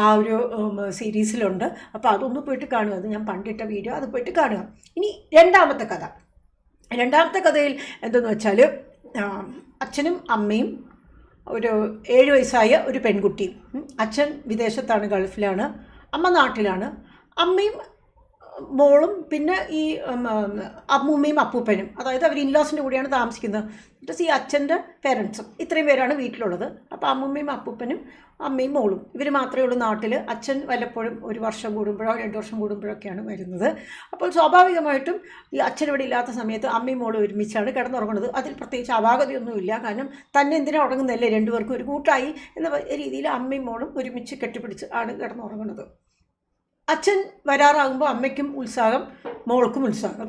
ആ ഒരു സീരീസിലുണ്ട് അപ്പോൾ അതൊന്ന് പോയിട്ട് കാണുക. അത് ഞാൻ പണ്ടിട്ട വീഡിയോ അത് പോയിട്ട് കാണുക. ഇനി രണ്ടാമത്തെ കഥ. രണ്ടാമത്തെ കഥയിൽ എന്തെന്ന് വെച്ചാൽ അച്ഛനും അമ്മയും ഒരു ഏഴ് വയസ്സായ ഒരു പെൺകുട്ടി. അച്ഛൻ വിദേശത്താണ് ഗൾഫിലാണ് അമ്മ നാട്ടിലാണ്. അമ്മയും മോളും പിന്നെ ഈ അമ്മൂമ്മയും അപ്പൂപ്പനും അതായത് അവർ ഇൻലോസിന്റെ കൂടെയാണ് താമസിക്കുന്നത്. എന്നിട്ട് ഈ അച്ഛന്റെ പേരൻസും ഇത്രയും പേരാണ് വീട്ടിലുള്ളത്. അപ്പോൾ അമ്മൂമ്മയും അപ്പൂപ്പനും അമ്മയും മോളും. ഇവർ മാത്രമേ ഉള്ളൂ നാട്ടിൽ അച്ഛൻ വല്ലപ്പോഴും ഒരു വർഷം കൂടുമ്പോഴോ രണ്ട് വർഷം കൂടുമ്പോഴൊക്കെയാണ് വരുന്നത്. അപ്പോൾ സ്വാഭാവികമായിട്ടും ഈ അച്ഛൻ ഇവിടെ ഇല്ലാത്ത സമയത്ത് അമ്മയും മോളും ഒരുമിച്ചാണ് കിടന്നുറങ്ങുന്നത്. അതിൽ പ്രത്യേകിച്ച് അപാകതയൊന്നുമില്ല. കാരണം തന്നെ എന്തിനാ ഉറങ്ങുന്നതല്ലേ? രണ്ടുപേർക്കും ഒരു കൂട്ടായി എന്ന രീതിയിൽ അമ്മയും മോളും ഒരുമിച്ച് കെട്ടിപ്പിടിച്ച് ആണ് കിടന്നുറങ്ങുന്നത്. അച്ഛൻ വരാറാകുമ്പോൾ അമ്മയ്ക്കും ഉത്സാഹം മോൾക്കും ഉത്സാഹം.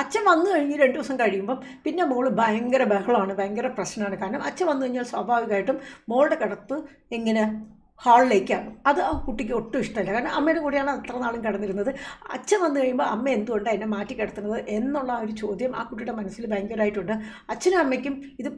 അച്ഛൻ വന്നു കഴിഞ്ഞ് രണ്ട് ദിവസം കഴിയുമ്പം പിന്നെ മോൾ ഭയങ്കര ബഹളമാണ് ഭയങ്കര പ്രശ്നമാണ്. കാരണം അച്ഛൻ വന്നു കഴിഞ്ഞാൽ സ്വാഭാവികമായിട്ടും മോളുടെ കിടപ്പ് എങ്ങനെ? ഹാളിലേക്കാണ് അത് ആ കുട്ടിക്ക് ഒട്ടും ഇഷ്ടമല്ല. കാരണം അമ്മയുടെ കൂടെയാണ് അത്ര നാളും കിടന്നിരുന്നത്. അച്ഛൻ വന്നു കഴിയുമ്പോൾ അമ്മ എന്തുകൊണ്ടാണ് എന്നെ മാറ്റി കിടത്തുന്നത് എന്നുള്ള ഒരു ചോദ്യം ആ കുട്ടിയുടെ മനസ്സിൽ ഭയങ്കരമായിട്ടുണ്ട്. അച്ഛനും അമ്മയ്ക്കും ഇത്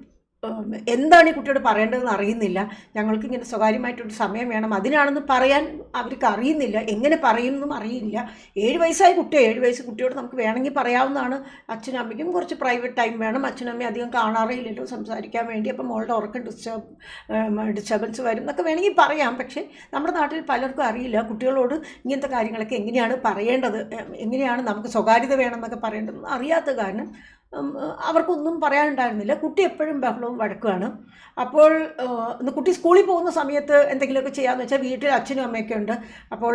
എന്താണ് ഈ കുട്ടിയോട് പറയേണ്ടതെന്ന് അറിയുന്നില്ല. ഞങ്ങൾക്ക് ഇങ്ങനെ സ്വകാര്യമായിട്ടൊരു സമയം വേണം. അതിനാണെന്ന് പറയാൻ അവർക്ക് അറിയുന്നില്ല. എങ്ങനെ പറയുമെന്നും അറിയില്ല. ഏഴ് വയസ്സായ കുട്ടി ഏഴ് വയസ്സ് കുട്ടിയോട് നമുക്ക് വേണമെങ്കിൽ പറയാവുന്നതാണ്. അച്ഛനും അമ്മയ്ക്കും കുറച്ച് പ്രൈവറ്റ് ടൈം വേണം. അച്ഛനും അമ്മയും അധികം കാണാറില്ലല്ലോ സംസാരിക്കാൻ വേണ്ടി. അപ്പം മോളുടെ ഉറക്കം ഡിസ്റ്റർബ് ഡിസ്റ്റർബൻസ് വരും എന്നൊക്കെ വേണമെങ്കിൽ പറയാം. പക്ഷേ നമ്മുടെ നാട്ടിൽ പലർക്കും അറിയില്ല കുട്ടികളോട് ഇങ്ങനത്തെ കാര്യങ്ങളൊക്കെ എങ്ങനെയാണ് പറയേണ്ടത്. എങ്ങനെയാണ് നമുക്ക് സ്വകാര്യത വേണമെന്നൊക്കെ പറയേണ്ടതെന്ന് അറിയാത്ത കാരണം അവർക്കൊന്നും പറയാനുണ്ടായിരുന്നില്ല. കുട്ടി എപ്പോഴും ബഹളവും വഴക്കുമാണ്. അപ്പോൾ കുട്ടി സ്കൂളിൽ പോകുന്ന സമയത്ത് എന്തെങ്കിലുമൊക്കെ ചെയ്യാമെന്ന് വെച്ചാൽ വീട്ടിൽ അച്ഛനും അമ്മയൊക്കെ ഉണ്ട്. അപ്പോൾ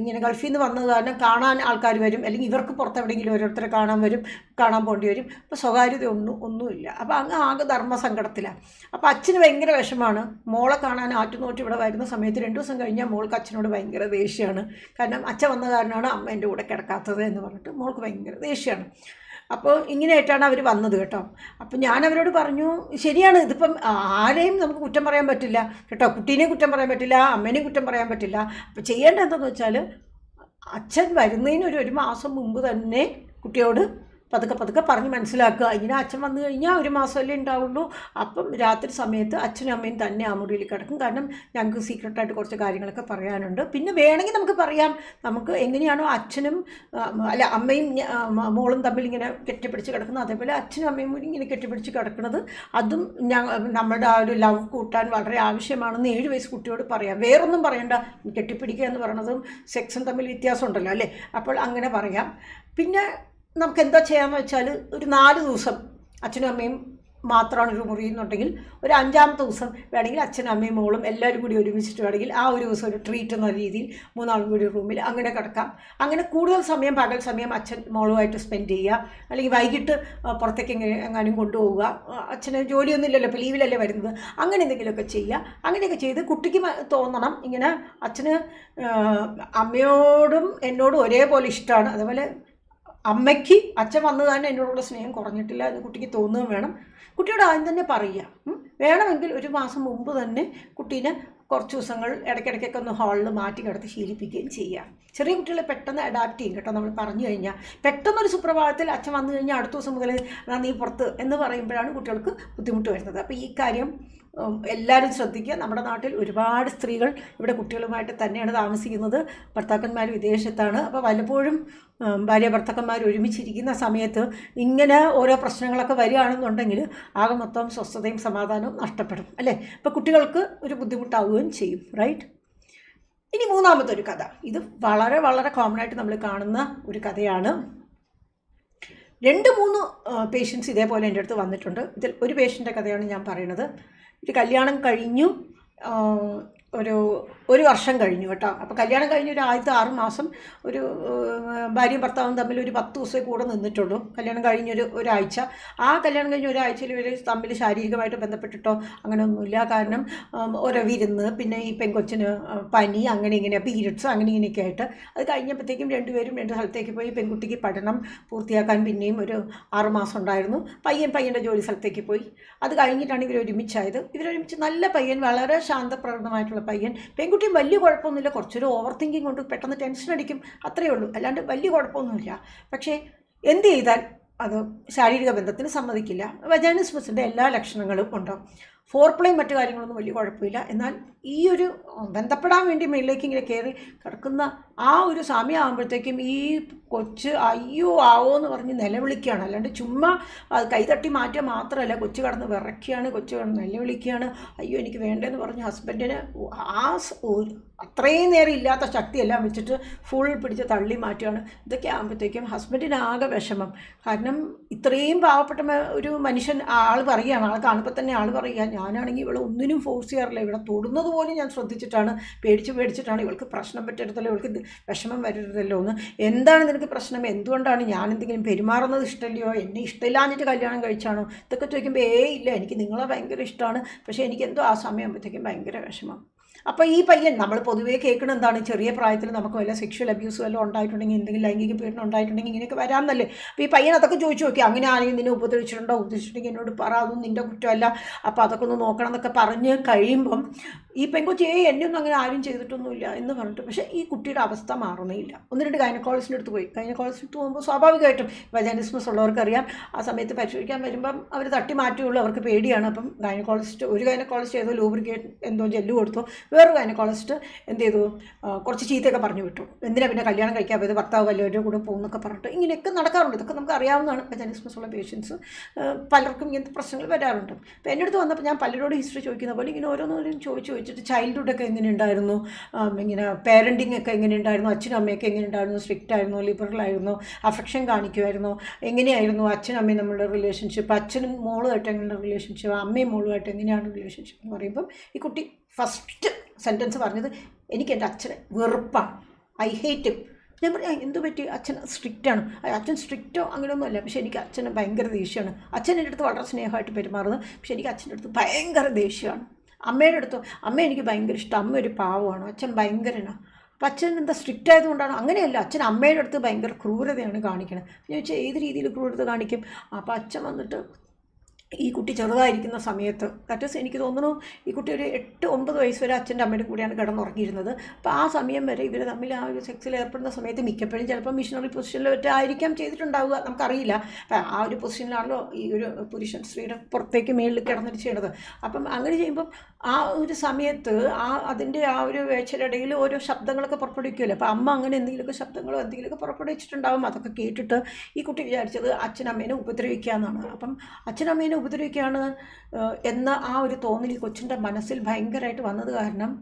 ഇങ്ങനെ ഗൾഫിൽ നിന്ന് വന്നത് കാരണം കാണാൻ ആൾക്കാർ വരും. അല്ലെങ്കിൽ ഇവർക്ക് പുറത്ത് എവിടെയെങ്കിലും ഓരോരുത്തരെ കാണാൻ വരും കാണാൻ പോകേണ്ടി വരും. അപ്പോൾ സ്വകാര്യത ഒന്നും ഒന്നുമില്ല. അപ്പോൾ അങ്ങ് ആകെ ധർമ്മസങ്കടത്തിലാണ് അപ്പോൾ അച്ഛന് ഭയങ്കര വിഷമാണ് മോളെ കാണാൻ ആറ്റുനോറ്റ് ഇവിടെ വരുന്ന സമയത്ത് രണ്ട് ദിവസം കഴിഞ്ഞാൽ മോൾക്ക് അച്ഛനോട് ഭയങ്കര ദേഷ്യമാണ്. കാരണം അച്ഛൻ വന്ന കാരണമാണ് അമ്മ എന്റെ കൂടെ കിടക്കാത്തത് എന്ന് പറഞ്ഞിട്ട് മോൾക്ക് ഭയങ്കര ദേഷ്യമാണ്. അപ്പോൾ ഇങ്ങനെയായിട്ടാണ് അവർ വന്നത് കേട്ടോ. അപ്പോൾ ഞാൻ അവരോട് പറഞ്ഞു ശരിയാണ് ഇതിപ്പം ആരെയും നമുക്ക് കുറ്റം പറയാൻ പറ്റില്ല. കേട്ടോ കുട്ടീനെയും കുറ്റം പറയാൻ പറ്റില്ല അമ്മേനെയും കുറ്റം പറയാൻ പറ്റില്ല. അപ്പോൾ ചെയ്യേണ്ടത് വെച്ചാൽ അച്ഛൻ വരുന്നതിന് ഒരു ഒരു മാസം മുമ്പ് തന്നെ കുട്ടിയോട് പതുക്കെ പതുക്കെ പറഞ്ഞ് മനസ്സിലാക്കുക. ഇങ്ങനെ അച്ഛൻ വന്നു കഴിഞ്ഞാൽ ഒരു മാസമല്ലേ ഉണ്ടാവുള്ളൂ. അപ്പം രാത്രി സമയത്ത് അച്ഛനും അമ്മയും തന്നെ ആ മുറിയിൽ കിടക്കും. കാരണം ഞങ്ങൾക്ക് സീക്രട്ടായിട്ട് കുറച്ച് കാര്യങ്ങളൊക്കെ പറയാനുണ്ട്. പിന്നെ വേണമെങ്കിൽ നമുക്ക് പറയാം. നമുക്ക് എങ്ങനെയാണോ അച്ഛനും അല്ല അമ്മയും മോളും തമ്മിൽ ഇങ്ങനെ കെട്ടിപ്പിടിച്ച് കിടക്കുന്നത്. അതേപോലെ അച്ഛനും അമ്മയും കൂടി ഇങ്ങനെ കെട്ടിപ്പിടിച്ച് കിടക്കുന്നത്. അതും നമ്മുടെ ആ ഒരു ലവ് കൂട്ടാൻ വളരെ ആവശ്യമാണെന്ന് ഏഴ് വയസ്സ് കുട്ടിയോട് പറയാം. വേറൊന്നും പറയണ്ട. കെട്ടിപ്പിടിക്കുക എന്ന് പറയുന്നതും സെക്സും തമ്മിൽ വ്യത്യാസമുണ്ടല്ലോ അല്ലേ? അപ്പോൾ അങ്ങനെ പറയാം. പിന്നെ നമുക്ക് എന്താ ചെയ്യാന്ന് വെച്ചാൽ ഒരു നാല് ദിവസം അച്ഛനും അമ്മയും മാത്രമാണ് ഒരു മുറി എന്നുണ്ടെങ്കിൽ ഒരു അഞ്ചാമത്തെ ദിവസം വേണമെങ്കിൽ അച്ഛനും അമ്മയും മോളും എല്ലാവരും കൂടി ഒരുമിച്ചിട്ട് വേണമെങ്കിൽ ആ ഒരു ദിവസം ഒരു ട്രീറ്റ് എന്ന രീതിയിൽ മൂന്നാളും കൂടി റൂമിൽ അങ്ങനെ കിടക്കാം. അങ്ങനെ കൂടുതൽ സമയം പകൽ സമയം അച്ഛൻ മോളുമായിട്ട് സ്പെൻഡ് ചെയ്യുക. അല്ലെങ്കിൽ വൈകിട്ട് പുറത്തേക്ക് എങ്ങനെ കൊണ്ടുപോവുക. അച്ഛന് ജോലിയൊന്നും ഇല്ലല്ലോ ഇപ്പോൾ ലീവിലല്ലേ വരുന്നത്. അങ്ങനെ എന്തെങ്കിലുമൊക്കെ ചെയ്യുക. അങ്ങനെയൊക്കെ ചെയ്ത് കുട്ടിക്ക് തോന്നണം. ഇങ്ങനെ അച്ഛന് അമ്മയോടും എന്നോടും ഒരേപോലെ ഇഷ്ടമാണ്. അതുപോലെ അമ്മയ്ക്ക് അച്ഛൻ വന്നു തന്നെ എന്നോടുള്ള സ്നേഹം കുറഞ്ഞിട്ടില്ല എന്ന് കുട്ടിക്ക് തോന്നുകയും വേണം. കുട്ടിയോട് ആദ്യം തന്നെ പറയുക. വേണമെങ്കിൽ ഒരു മാസം മുമ്പ് തന്നെ കുട്ടീനെ കുറച്ച് ദിവസങ്ങൾ ഇടയ്ക്കിടയ്ക്കൊക്കെ ഒന്ന് ഹാളിൽ മാറ്റി കിടത്തി ശീലിപ്പിക്കുകയും ചെയ്യാം ചെറിയ കുട്ടികളെ പെട്ടെന്ന് അഡാപ്റ്റ് ചെയ്യും കേട്ടോ നമ്മൾ പറഞ്ഞു കഴിഞ്ഞാൽ പെട്ടെന്നൊരു സുപ്രഭാതത്തിൽ അച്ഛൻ വന്നു കഴിഞ്ഞാൽ അടുത്ത ദിവസം മുതൽ "എന്നാ നീ പുറത്ത് എന്ന് പറയുമ്പോഴാണ് കുട്ടികൾക്ക് ബുദ്ധിമുട്ട് വരുന്നത്. അപ്പോൾ ഈ കാര്യം എല്ലാവരും ശ്രദ്ധിക്കുക. നമ്മുടെ നാട്ടിൽ ഒരുപാട് സ്ത്രീകൾ ഇവിടെ കുട്ടികളുമായിട്ട് തന്നെയാണ് താമസിക്കുന്നത്. ഭർത്താക്കന്മാർ വിദേശത്താണ്. അപ്പോൾ പലപ്പോഴും ഭാര്യ ഭർത്താക്കന്മാർ ഒരുമിച്ചിരിക്കുന്ന സമയത്ത് ഇങ്ങനെ ഓരോ പ്രശ്നങ്ങളൊക്കെ വരികയാണെന്നുണ്ടെങ്കിൽ ആകെ മൊത്തം സ്വസ്ഥതയും സമാധാനവും നഷ്ടപ്പെടും. അല്ലേ? അപ്പോൾ കുട്ടികൾക്ക് ഒരു ബുദ്ധിമുട്ടാവുകയും ചെയ്യും. റൈറ്റ് ഇനി മൂന്നാമത്തെ ഒരു കഥ. ഇത് വളരെ വളരെ കോമൺ ആയിട്ട് നമ്മൾ കാണുന്ന ഒരു കഥയാണ്. രണ്ട് മൂന്ന് പേഷ്യൻസ് ഇതേപോലെ എന്റെ അടുത്ത് വന്നിട്ടുണ്ട്. ഇതിൽ ഒരു പേഷ്യന്റെ കഥയാണ് ഞാൻ പറയുന്നത്. ഇത് കല്യാണം കഴിഞ്ഞു. ഒരു ഒരു വർഷം കഴിഞ്ഞു കേട്ടോ. അപ്പോൾ കല്യാണം കഴിഞ്ഞ് ഒരു ആദ്യത്തെ ആറ് മാസം ഒരു ഭാര്യയും ഭർത്താവും തമ്മിൽ ഒരു പത്ത് ദിവസമേ കൂടെ നിന്നിട്ടുള്ളൂ. കല്യാണം കഴിഞ്ഞൊരു ഒരാഴ്ച. ആ കല്യാണം കഴിഞ്ഞ ഒരാഴ്ചയിൽ ഇവർ തമ്മിൽ ശാരീരികമായിട്ട് ബന്ധപ്പെട്ടിട്ടോ അങ്ങനെയൊന്നുമില്ല കാരണം ഓരോ വിരുന്ന് പിന്നെ ഈ പെൺകൊച്ചിന് പനി അങ്ങനെ ഇങ്ങനെ പീരിയഡ്സ് അങ്ങനെ ഇങ്ങനെയൊക്കെ ആയിട്ട്. അത് കഴിഞ്ഞപ്പോഴത്തേക്കും രണ്ടുപേരും രണ്ട് സ്ഥലത്തേക്ക് പോയി പെൺകുട്ടിക്ക് പഠനം പൂർത്തിയാക്കാൻ പിന്നെയും ഒരു ആറ് മാസം ഉണ്ടായിരുന്നു. പയ്യൻ പയ്യന്റെ ജോലി സ്ഥലത്തേക്ക് പോയി. അത് കഴിഞ്ഞിട്ടാണ് ഇവർ ഒരുമിച്ചായത് ഇവരൊരുമിച്ച് നല്ല പയ്യൻ വളരെ ശാന്തപ്രകൃതമായിട്ടുള്ള പയ്യൻ. പെൺകുട്ടിയും വലിയ കുഴപ്പമൊന്നുമില്ല. കുറച്ചൊരു ഓവർ തിങ്കിങ് കൊണ്ട് പെട്ടെന്ന് ടെൻഷൻ അടിക്കും. അത്രയേ ഉള്ളൂ. അല്ലാണ്ട് വലിയ കുഴപ്പമൊന്നുമില്ല. പക്ഷേ എന്ത് ചെയ്താൽ അത് ശാരീരിക ബന്ധത്തിന് സമ്മതിക്കില്ല. വജാനിസ്മസിന്റെ എല്ലാ ലക്ഷണങ്ങളും ഉണ്ടാവും ഫോർ പ്ലേയും മറ്റു കാര്യങ്ങളൊന്നും വലിയ കുഴപ്പമില്ല. എന്നാൽ ഈ ഒരു ബന്ധപ്പെടാൻ വേണ്ടി മേളിലേക്ക് ഇങ്ങനെ കയറി കിടക്കുന്ന ആ ഒരു സമയം ആകുമ്പോഴത്തേക്കും ഈ കൊച്ച് അയ്യോ ആവോ എന്ന് പറഞ്ഞ് നിലവിളിക്കുകയാണ്. അല്ലാണ്ട് ചുമ്മാ കൈതട്ടി മാറ്റുക മാത്രമല്ല കൊച്ചു കടന്ന് വിറയ്ക്കുകയാണ് കൊച്ചു കടന്ന് നിലവിളിക്കുകയാണ്. അയ്യോ എനിക്ക് വേണ്ടെന്ന് പറഞ്ഞ് ഹസ്ബൻഡിന് ആ അത്രയും നേരം ഇല്ലാത്ത ശക്തിയെല്ലാം വെച്ചിട്ട് ഫുൾ പിടിച്ച് തള്ളി മാറ്റുകയാണ്. ഇതൊക്കെ ആകുമ്പോഴത്തേക്കും ഹസ്ബൻഡിന് ആകെ വിഷമം. കാരണം ഇത്രയും പാവപ്പെട്ട ഒരു മനുഷ്യൻ ആൾ പറയുകയാണ് ആൾ കാണുമ്പോൾ തന്നെ ആൾ പറയുക ഞാനാണെങ്കിൽ ഇവളെ ഒന്നിനും ഫോഴ്സ് ചെയ്യാറില്ല. ഇവിടെ തൊടുന്നത് പോലും ഞാൻ ശ്രദ്ധിച്ചിട്ടാണ് പേടിച്ച് പേടിച്ചിട്ടാണ് ഇവൾക്ക് പ്രശ്നം പറ്റരുതല്ലോ ഇവൾക്ക് വിഷമം വരരുതല്ലോ എന്ന്. എന്താണ് നിനക്ക് പ്രശ്നം? എന്തുകൊണ്ടാണ് ഞാൻ എന്തെങ്കിലും പെരുമാറുന്നത് ഇഷ്ടമല്ലയോ? എന്നെ ഇഷ്ടമില്ലാഞ്ഞിട്ട് കല്യാണം കഴിച്ചാണോ? ഇതൊക്കെ ചോദിക്കുമ്പോൾ ഏ ഇല്ല എനിക്ക് നിങ്ങളെ ഭയങ്കര ഇഷ്ടമാണ് പക്ഷേ എനിക്ക് എന്തോ ആ സമയമാകുമ്പോഴത്തേക്കും ഭയങ്കര വിഷമം. അപ്പോൾ ഈ പയ്യൻ നമ്മൾ പൊതുവേ കേൾക്കണം എന്താണ്? ചെറിയ പ്രായത്തിൽ നമുക്ക് വല്ല സെക്ഷൽ അബ്യൂസ് വല്ലതും ഉണ്ടായിട്ടുണ്ടെങ്കിൽ എന്തെങ്കിലും ലൈംഗിക പീഡനം ഉണ്ടായിട്ടുണ്ടെങ്കിൽ ഇങ്ങനെയൊക്കെ വരാമെന്നല്ലേ? അപ്പോൾ ഈ പയ്യൻ അതൊക്കെ ചോദിച്ചു നോക്കി. അങ്ങനെ ആരെങ്കിലും നിന്നെ ഉപദ്രവിച്ചിട്ടുണ്ടോ? ഉപദ്രവിച്ചിട്ടുണ്ടെങ്കിൽ എന്നോട് പറ. അതൊന്നും നിന്റെ കുറ്റമല്ല. അപ്പോൾ അതൊക്കെ ഒന്ന് നോക്കണം എന്നൊക്കെ പറഞ്ഞ് കഴിയുമ്പം ഈ പെൺകുട്ടി ഏ എന്നൊന്നും അങ്ങനെ ആരും ചെയ്തിട്ടൊന്നുമില്ല എന്ന് പറഞ്ഞിട്ട് പക്ഷേ ഈ കുട്ടിയുടെ അവസ്ഥ മാറുന്നേ ഇല്ല ഒന്ന് രണ്ട് ഗൈനക്കോളജിന്റെ അടുത്ത് പോയി. ഗൈനക്കോളജിന്റെ അടുത്ത് പോകുമ്പോൾ സ്വാഭാവികമായിട്ടും വജാനിസ്മസ് ഉള്ളവർക്കറിയാം. ആ സമയത്ത് പരിശോധിക്കാൻ വരുമ്പം അവർ തട്ടി മാറ്റുകയുള്ളൂ അവർക്ക് പേടിയാണ്. അപ്പം ഗൈനക്കോളജിസ്റ്റ് ഒരു ഗൈനക്കോളജിസ്റ്റ് ഏതോ ലൂബ്രിക്കേറ്റ് എന്തോ ജെല്ല് കൊടുത്തു. വേറൊരു ഗൈനക്കോളജിസ്റ്റ് എന്ത് ചെയ്തു? കുറച്ച് ചീത്തയൊക്കെ പറഞ്ഞു വിട്ടു. എന്തിനാ പിന്നെ കല്യാണം കഴിക്കാൻ പോയത്? ഭർത്താവ് വല്ലവരുടെ കൂടെ പോകുന്നൊക്കെ പറഞ്ഞിട്ട് ഇങ്ങനെയൊക്കെ നടക്കാറുണ്ട്. ഇതൊക്കെ നമുക്ക് അറിയാവുന്നതാണ്. വജാനിസ്മസ് ഉള്ള പേഷ്യൻസ് പലർക്കും ഇങ്ങനത്തെ പ്രശ്നങ്ങൾ വരാറുണ്ട്. അപ്പോൾ എന്റെ അടുത്ത് വന്നപ്പോൾ ഞാൻ പലരോട് ഹിസ്റ്ററി ചോദിക്കുന്ന പോലെ ഇങ്ങനെ ഓരോന്നോരും ചോദിച്ച് ചോദിച്ചിട്ട് ചൈൽഡ്ഹുഡ് ഒക്കെ എങ്ങനെ ഉണ്ടായിരുന്നു? ഇങ്ങനെ പേരന്റിംഗ് ഒക്കെ എങ്ങനെ ഉണ്ടായിരുന്നു? അച്ഛനും അമ്മയൊക്കെ എങ്ങനെ ഉണ്ടായിരുന്നു? സ്ട്രിക്റ്റ് ആയിരുന്നു ലിബറൽ ആയിരുന്നു അഫെക്ഷൻ കാണിക്കുമായിരുന്നു എങ്ങനെയായിരുന്നു അച്ഛനും അമ്മയും നമ്മളുടെ റിലേഷൻഷിപ്പ് അച്ഛനും മോളുമായിട്ട് എങ്ങനെയുള്ള റിലേഷൻഷിപ്പ് അമ്മയും മോളുമായിട്ട് എങ്ങനെയാണ് റിലേഷൻഷിപ്പ് എന്ന് പറയുമ്പം ഈ കുട്ടി ഫസ്റ്റ് സെന്റൻസ് പറഞ്ഞത് എനിക്ക് എന്റെ അച്ഛനെ വെറുപ്പാണ് ഐ ഹേറ്റ് ഞാൻ പറഞ്ഞു എന്തു പറ്റി? അച്ഛൻ സ്ട്രിക്റ്റാണ് അച്ഛൻ സ്ട്രിക്റ്റോ അങ്ങനെയൊന്നുമല്ല. പക്ഷേ എനിക്ക് അച്ഛന് ഭയങ്കര ദേഷ്യമാണ്. അച്ഛൻ എന്റെ അടുത്ത് വളരെ സ്നേഹമായിട്ട് പെരുമാറുന്നത് പക്ഷേ എനിക്ക് അച്ഛന്റെ അടുത്ത് ഭയങ്കര ദേഷ്യമാണ്. അമ്മയുടെ അടുത്ത് അമ്മ എനിക്ക് ഭയങ്കര ഇഷ്ടം. അമ്മ ഒരു പാവമാണ്. അച്ഛൻ ഭയങ്കരനാണ് അപ്പം അച്ഛൻ എന്താ സ്ട്രിക്റ്റ് ആയതുകൊണ്ടാണ്? അങ്ങനെയല്ല. അച്ഛൻ അമ്മയുടെ അടുത്ത് ഭയങ്കര ക്രൂരതയാണ് കാണിക്കുന്നത് ഞാൻ ചോദിച്ചാൽ ഏത് രീതിയിൽ ക്രൂരത കാണിക്കും? അപ്പോൾ അച്ഛൻ വന്നിട്ട് ഈ കുട്ടി ചെറുതായിരിക്കുന്ന സമയത്ത് ദാറ്റ് എനിക്ക് തോന്നുന്നു ഈ കുട്ടി ഒരു എട്ട് ഒമ്പത് വയസ്സ് വരെ അച്ഛന്റെ അമ്മയുടെ കൂടെയാണ് കിടന്നുറങ്ങിയിരുന്നത്. അപ്പോൾ ആ സമയം വരെ ഇവർ തമ്മിൽ ആ ഒരു സെക്സിൽ ഏർപ്പെടുന്ന സമയത്ത് മിക്കപ്പോഴും ചിലപ്പോൾ മിഷനറി പൊസിഷനിൽ ആയിരിക്കാം ചെയ്തിട്ടുണ്ടാവുക നമുക്കറിയില്ല. അപ്പം ആ ഒരു പൊസിഷനിലാണല്ലോ ഈ ഒരു പുരുഷൻ സ്ത്രീയുടെ പുറത്തേക്ക് മേളിൽ കിടന്നിട്ട് ചെയ്യണത്. അപ്പം അങ്ങനെ ചെയ്യുമ്പം ആ ഒരു സമയത്ത് ആ അതിന്റെ ആ ഒരു വേഴ്ചയിലിടയിൽ ഓരോ ശബ്ദങ്ങളൊക്കെ പുറപ്പെടുവിക്കുമല്ലോ അപ്പോൾ അമ്മ അങ്ങനെ എന്തെങ്കിലുമൊക്കെ ശബ്ദങ്ങളോ എന്തെങ്കിലുമൊക്കെ പുറപ്പെടുവിച്ചിട്ടുണ്ടാവും. അതൊക്കെ കേട്ടിട്ട് ഈ കുട്ടി വിചാരിച്ചത് അച്ഛനമ്മേനെ ഉപദ്രവിക്കുക എന്നാണ് അപ്പം അച്ഛനമ്മേനെ ഉപദ്രവിക്കുകയാണ് എന്ന ആ ഒരു തോന്നൽ ഈ കൊച്ചിന്റെ മനസ്സിൽ ഭയങ്കരമായിട്ട് വന്നത് കാരണം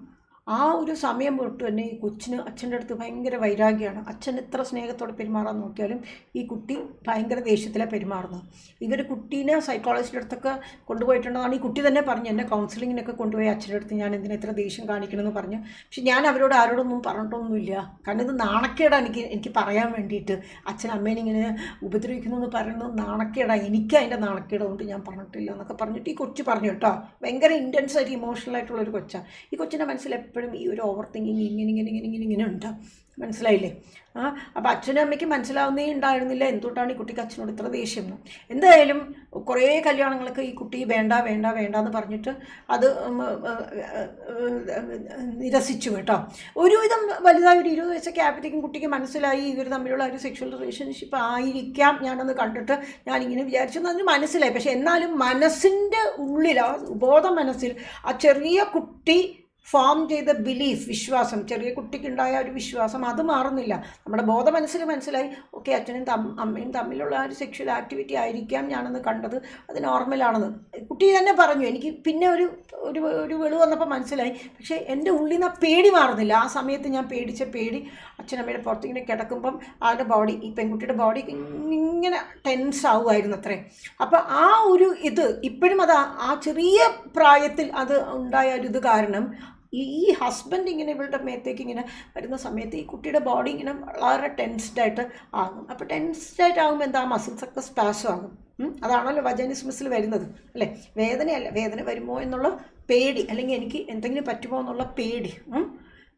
ആ ഒരു സമയം തൊട്ട് തന്നെ ഈ കൊച്ചിന് അച്ഛന്റെ അടുത്ത് ഭയങ്കര വൈരാഗ്യമാണ്. അച്ഛൻ എത്ര സ്നേഹത്തോടെ പെരുമാറാൻ നോക്കിയാലും ഈ കുട്ടി ഭയങ്കര ദേഷ്യത്തിലാണ് പെരുമാറുന്നത്. ഇവർ കുട്ടീനെ സൈക്കോളജിന്റെ അടുത്തൊക്കെ കൊണ്ടുപോയിട്ടുണ്ടെന്നാണ് ഈ കുട്ടി തന്നെ പറഞ്ഞു എന്നെ കൗൺസിലിങ്ങിനൊക്കെ കൊണ്ടുപോയി അച്ഛന്റെ അടുത്ത് ഞാൻ എന്തിനാ ഇത്ര ദേഷ്യം കാണിക്കണമെന്ന് പറഞ്ഞു. പക്ഷെ ഞാൻ അവരോട് ആരോടൊന്നും പറഞ്ഞിട്ടൊന്നുമില്ല. കാരണം ഇത് നാണക്കേടാണ് എനിക്ക് എനിക്ക് പറയാൻ വേണ്ടിയിട്ട്. അച്ഛൻ അമ്മേനെ ഇങ്ങനെ ഉപദ്രവിക്കുന്നു എന്ന് പറയുന്നത് നാണക്കേടാണ് എനിക്ക് അതിന്റെ നാണക്കേട് കൊണ്ട് ഞാൻ പറഞ്ഞിട്ടില്ല എന്നൊക്കെ പറഞ്ഞിട്ട് ഈ കൊച്ചു പറഞ്ഞു കേട്ടോ. ഭയങ്കര ഇന്റൻസ് ആയിട്ട് ഇമോഷണൽ ആയിട്ടുള്ള ഒരു കൊച്ചാണ് ഈ കൊച്ചിന്റെ മനസ്സിൽ എപ്പോഴും ഈ ഒരു ഓവർ തിങ്കിങ് ഇങ്ങനെ ഇങ്ങനെ ഇങ്ങനെ ഇങ്ങനെ ഇങ്ങനെ ഉണ്ട്. മനസ്സിലായില്ലേ? ആ അപ്പോൾ അച്ഛനും അമ്മയ്ക്ക് മനസ്സിലാവുന്നേ ഉണ്ടായിരുന്നില്ല. എന്തുകൊണ്ടാണ് ഈ കുട്ടിക്ക് അച്ഛനോട് ഇത്ര ദേഷ്യം? എന്തായാലും കുറേ കല്യാണങ്ങൾക്ക് ഈ കുട്ടി വേണ്ട വേണ്ട വേണ്ട എന്ന് പറഞ്ഞിട്ട് അത് നിരസിച്ചു കേട്ടോ. ഒരുവിധം വലുതായ ഒരു ഇരുപത് വയസ്സൊക്കെ ആയപ്പോഴത്തേക്കും കുട്ടിക്ക് മനസ്സിലായി ഇവർ തമ്മിലുള്ള ഒരു സെക്ഷൽ റിലേഷൻഷിപ്പ് ആയിരിക്കാം ഞാനൊന്ന് കണ്ടിട്ട് ഞാനിങ്ങനെ വിചാരിച്ചു. അതിന് മനസ്സിലായി. പക്ഷെ എന്നാലും മനസ്സിന്റെ ഉള്ളിൽ ആ ബോധ മനസ്സിൽ ആ ചെറിയ കുട്ടി ഫോം ചെയ്ത ബിലീഫ് വിശ്വാസം ചെറിയ കുട്ടിക്കുണ്ടായ ഒരു വിശ്വാസം അത് മാറുന്നില്ല. നമ്മുടെ ബോധ മനസ്സിൽ മനസ്സിലായി ഓക്കെ അച്ഛനും അമ്മയും തമ്മിലുള്ള ഒരു സെക്ഷൽ ആക്ടിവിറ്റി ആയിരിക്കാം ഞാനെന്ന് കണ്ടത് അത് നോർമലാണെന്ന് കുട്ടി തന്നെ പറഞ്ഞു എനിക്ക് പിന്നെ ഒരു ഒരു ഒരു വെളു വന്നപ്പോൾ മനസ്സിലായി പക്ഷേ എന്റെ ഉള്ളിൽ നിന്ന് പേടി മാറുന്നില്ല. ആ സമയത്ത് ഞാൻ പേടിച്ച പേടി അച്ഛനമ്മയുടെ പുറത്തിങ്ങനെ കിടക്കുമ്പം ആളുടെ ബോഡി ഈ പെൺകുട്ടിയുടെ ബോഡി ഇങ്ങനെ ടെൻസ് ആവുമായിരുന്നു അത്രേ. അപ്പോൾ ആ ഒരു ഇത് ഇപ്പോഴും അത് ആ ചെറിയ പ്രായത്തിൽ അത് ഉണ്ടായ ഒരു ഇത് കാരണം ഈ ഈ ഹസ്ബൻഡ് ഇങ്ങനെ ഇവളുടെ മേത്തേക്ക് ഇങ്ങനെ വരുന്ന സമയത്ത് ഈ കുട്ടിയുടെ ബോഡി ഇങ്ങനെ വളരെ ടെൻസ്ഡ് ആയിട്ട് ആകും. അപ്പോൾ ടെൻസ്ഡ് ആയിട്ട് ആകുമ്പോൾ എന്താ? മസിൽസ് ഒക്കെ സ്പാശം ആകും. അതാണല്ലോ വജനിസ്മസിൽ വരുന്നത് അല്ലേ? വേദനയല്ല വേദന വരുമോ എന്നുള്ള പേടി അല്ലെങ്കിൽ എനിക്ക് എന്തെങ്കിലും പറ്റുമോ എന്നുള്ള പേടി.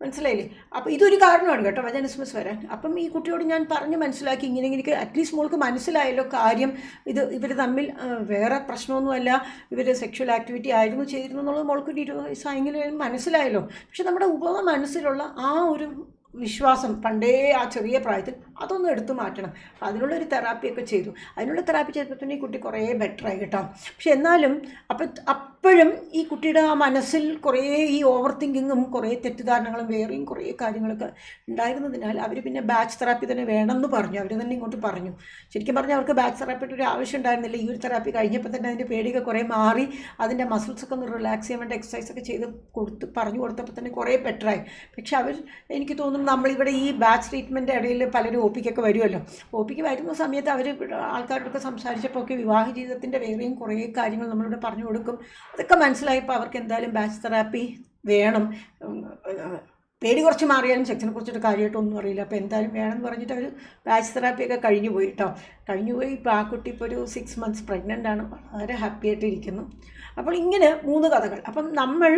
മനസ്സിലായില്ലേ? അപ്പോൾ ഇതൊരു കാരണമാണ് കേട്ടോ വജനസ്മസ് വരാൻ. അപ്പം ഈ കുട്ടിയോട് ഞാൻ പറഞ്ഞ് മനസ്സിലാക്കി ഇങ്ങനെ എനിക്ക് അറ്റ്ലീസ്റ്റ് മോൾക്ക് മനസ്സിലായല്ലോ കാര്യം. ഇത് ഇവർ തമ്മിൽ വേറെ പ്രശ്നമൊന്നുമല്ല. ഇവർ സെക്ഷൽ ആക്ടിവിറ്റി ആയിരുന്നു ചെയ്തിരുന്നു എന്നുള്ളത് മോൾക്ക് ഒരു ഇരുപത് വയസ്സായെങ്കിലും മനസ്സിലായല്ലോ. പക്ഷെ നമ്മുടെ ഉപവ മനസ്സിലുള്ള ആ ഒരു വിശ്വാസം പണ്ടേ ആ ചെറിയ പ്രായത്തിൽ അതൊന്നും എടുത്തു മാറ്റണം. അപ്പോൾ അതിനുള്ളൊരു തെറാപ്പിയൊക്കെ ചെയ്തു. അതിനുള്ള തെറാപ്പി ചെയ്തപ്പോൾ തന്നെ ഈ കുട്ടി കുറേ ബെറ്ററായി കേട്ടോ. പക്ഷെ എന്നാലും അപ്പം അപ്പോഴും ഈ കുട്ടിയുടെ ആ മനസ്സിൽ കുറേ ഈ ഓവർ തിങ്കിങ്ങും കുറേ തെറ്റിദ്ധാരണകളും വേറെയും കുറേ കാര്യങ്ങളൊക്കെ ഉണ്ടായിരുന്നതിനാൽ അവർ പിന്നെ ബാച്ച് തെറാപ്പി തന്നെ വേണമെന്ന് പറഞ്ഞു. അവർ തന്നെ ഇങ്ങോട്ട് പറഞ്ഞു. ശരിക്കും പറഞ്ഞാൽ അവർക്ക് ബാച്ച് തെറാപ്പിയുടെ ഒരു ആവശ്യം ഉണ്ടായിരുന്നില്ല. ഈ ഒരു തെറാപ്പി കഴിഞ്ഞപ്പോൾ തന്നെ അതിന്റെ പേടിയൊക്കെ കുറേ മാറി. അതിന്റെ മസിൽസൊക്കെ ഒന്ന് റിലാക്സ് ചെയ്യാൻ വേണ്ടി എക്സസൈസൊക്കെ ചെയ്ത് കൊടുത്ത് പറഞ്ഞു കൊടുത്തപ്പോൾ തന്നെ കുറേ ബെറ്ററായി പക്ഷെ അവർ എനിക്ക് തോന്നുന്നു നമ്മളിവിടെ ഈ ബാച്ച് ട്രീറ്റ്മെന്റ് ഇടയിൽ പലരും ഒ പിക്കൊക്കെ വരുമല്ലോ. ഒ പിക്ക് വരുന്ന സമയത്ത് അവർ ആൾക്കാരോടൊക്കെ സംസാരിച്ചപ്പോൾ ഒക്കെ വിവാഹ ജീവിതത്തിന്റെ വേറെയും കുറേ കാര്യങ്ങൾ നമ്മളിവിടെ പറഞ്ഞു കൊടുക്കും. അതൊക്കെ മനസ്സിലായപ്പോൾ അവർക്ക് എന്തായാലും ബാച്ച് തെറാപ്പി വേണം. പേടി കുറച്ച് മാറിയാലും സെക്സിനെ കുറിച്ചിട്ട് കാര്യമായിട്ടൊന്നും അറിയില്ല. അപ്പോൾ എന്തായാലും വേണമെന്ന് പറഞ്ഞിട്ട് അവർ ബാച്ച് തെറാപ്പിയൊക്കെ കഴിഞ്ഞു പോയി കേട്ടോ കഴിഞ്ഞു പോയി ഇപ്പോൾ ആ കുട്ടി ഇപ്പോൾ ഒരു സിക്സ് മന്ത്സ് പ്രഗ്നന്റ് ആണ്. വളരെ ഹാപ്പി ആയിട്ട് ഇരിക്കുന്നു. അപ്പോൾ ഇങ്ങനെ മൂന്ന് കഥകൾ. അപ്പം നമ്മൾ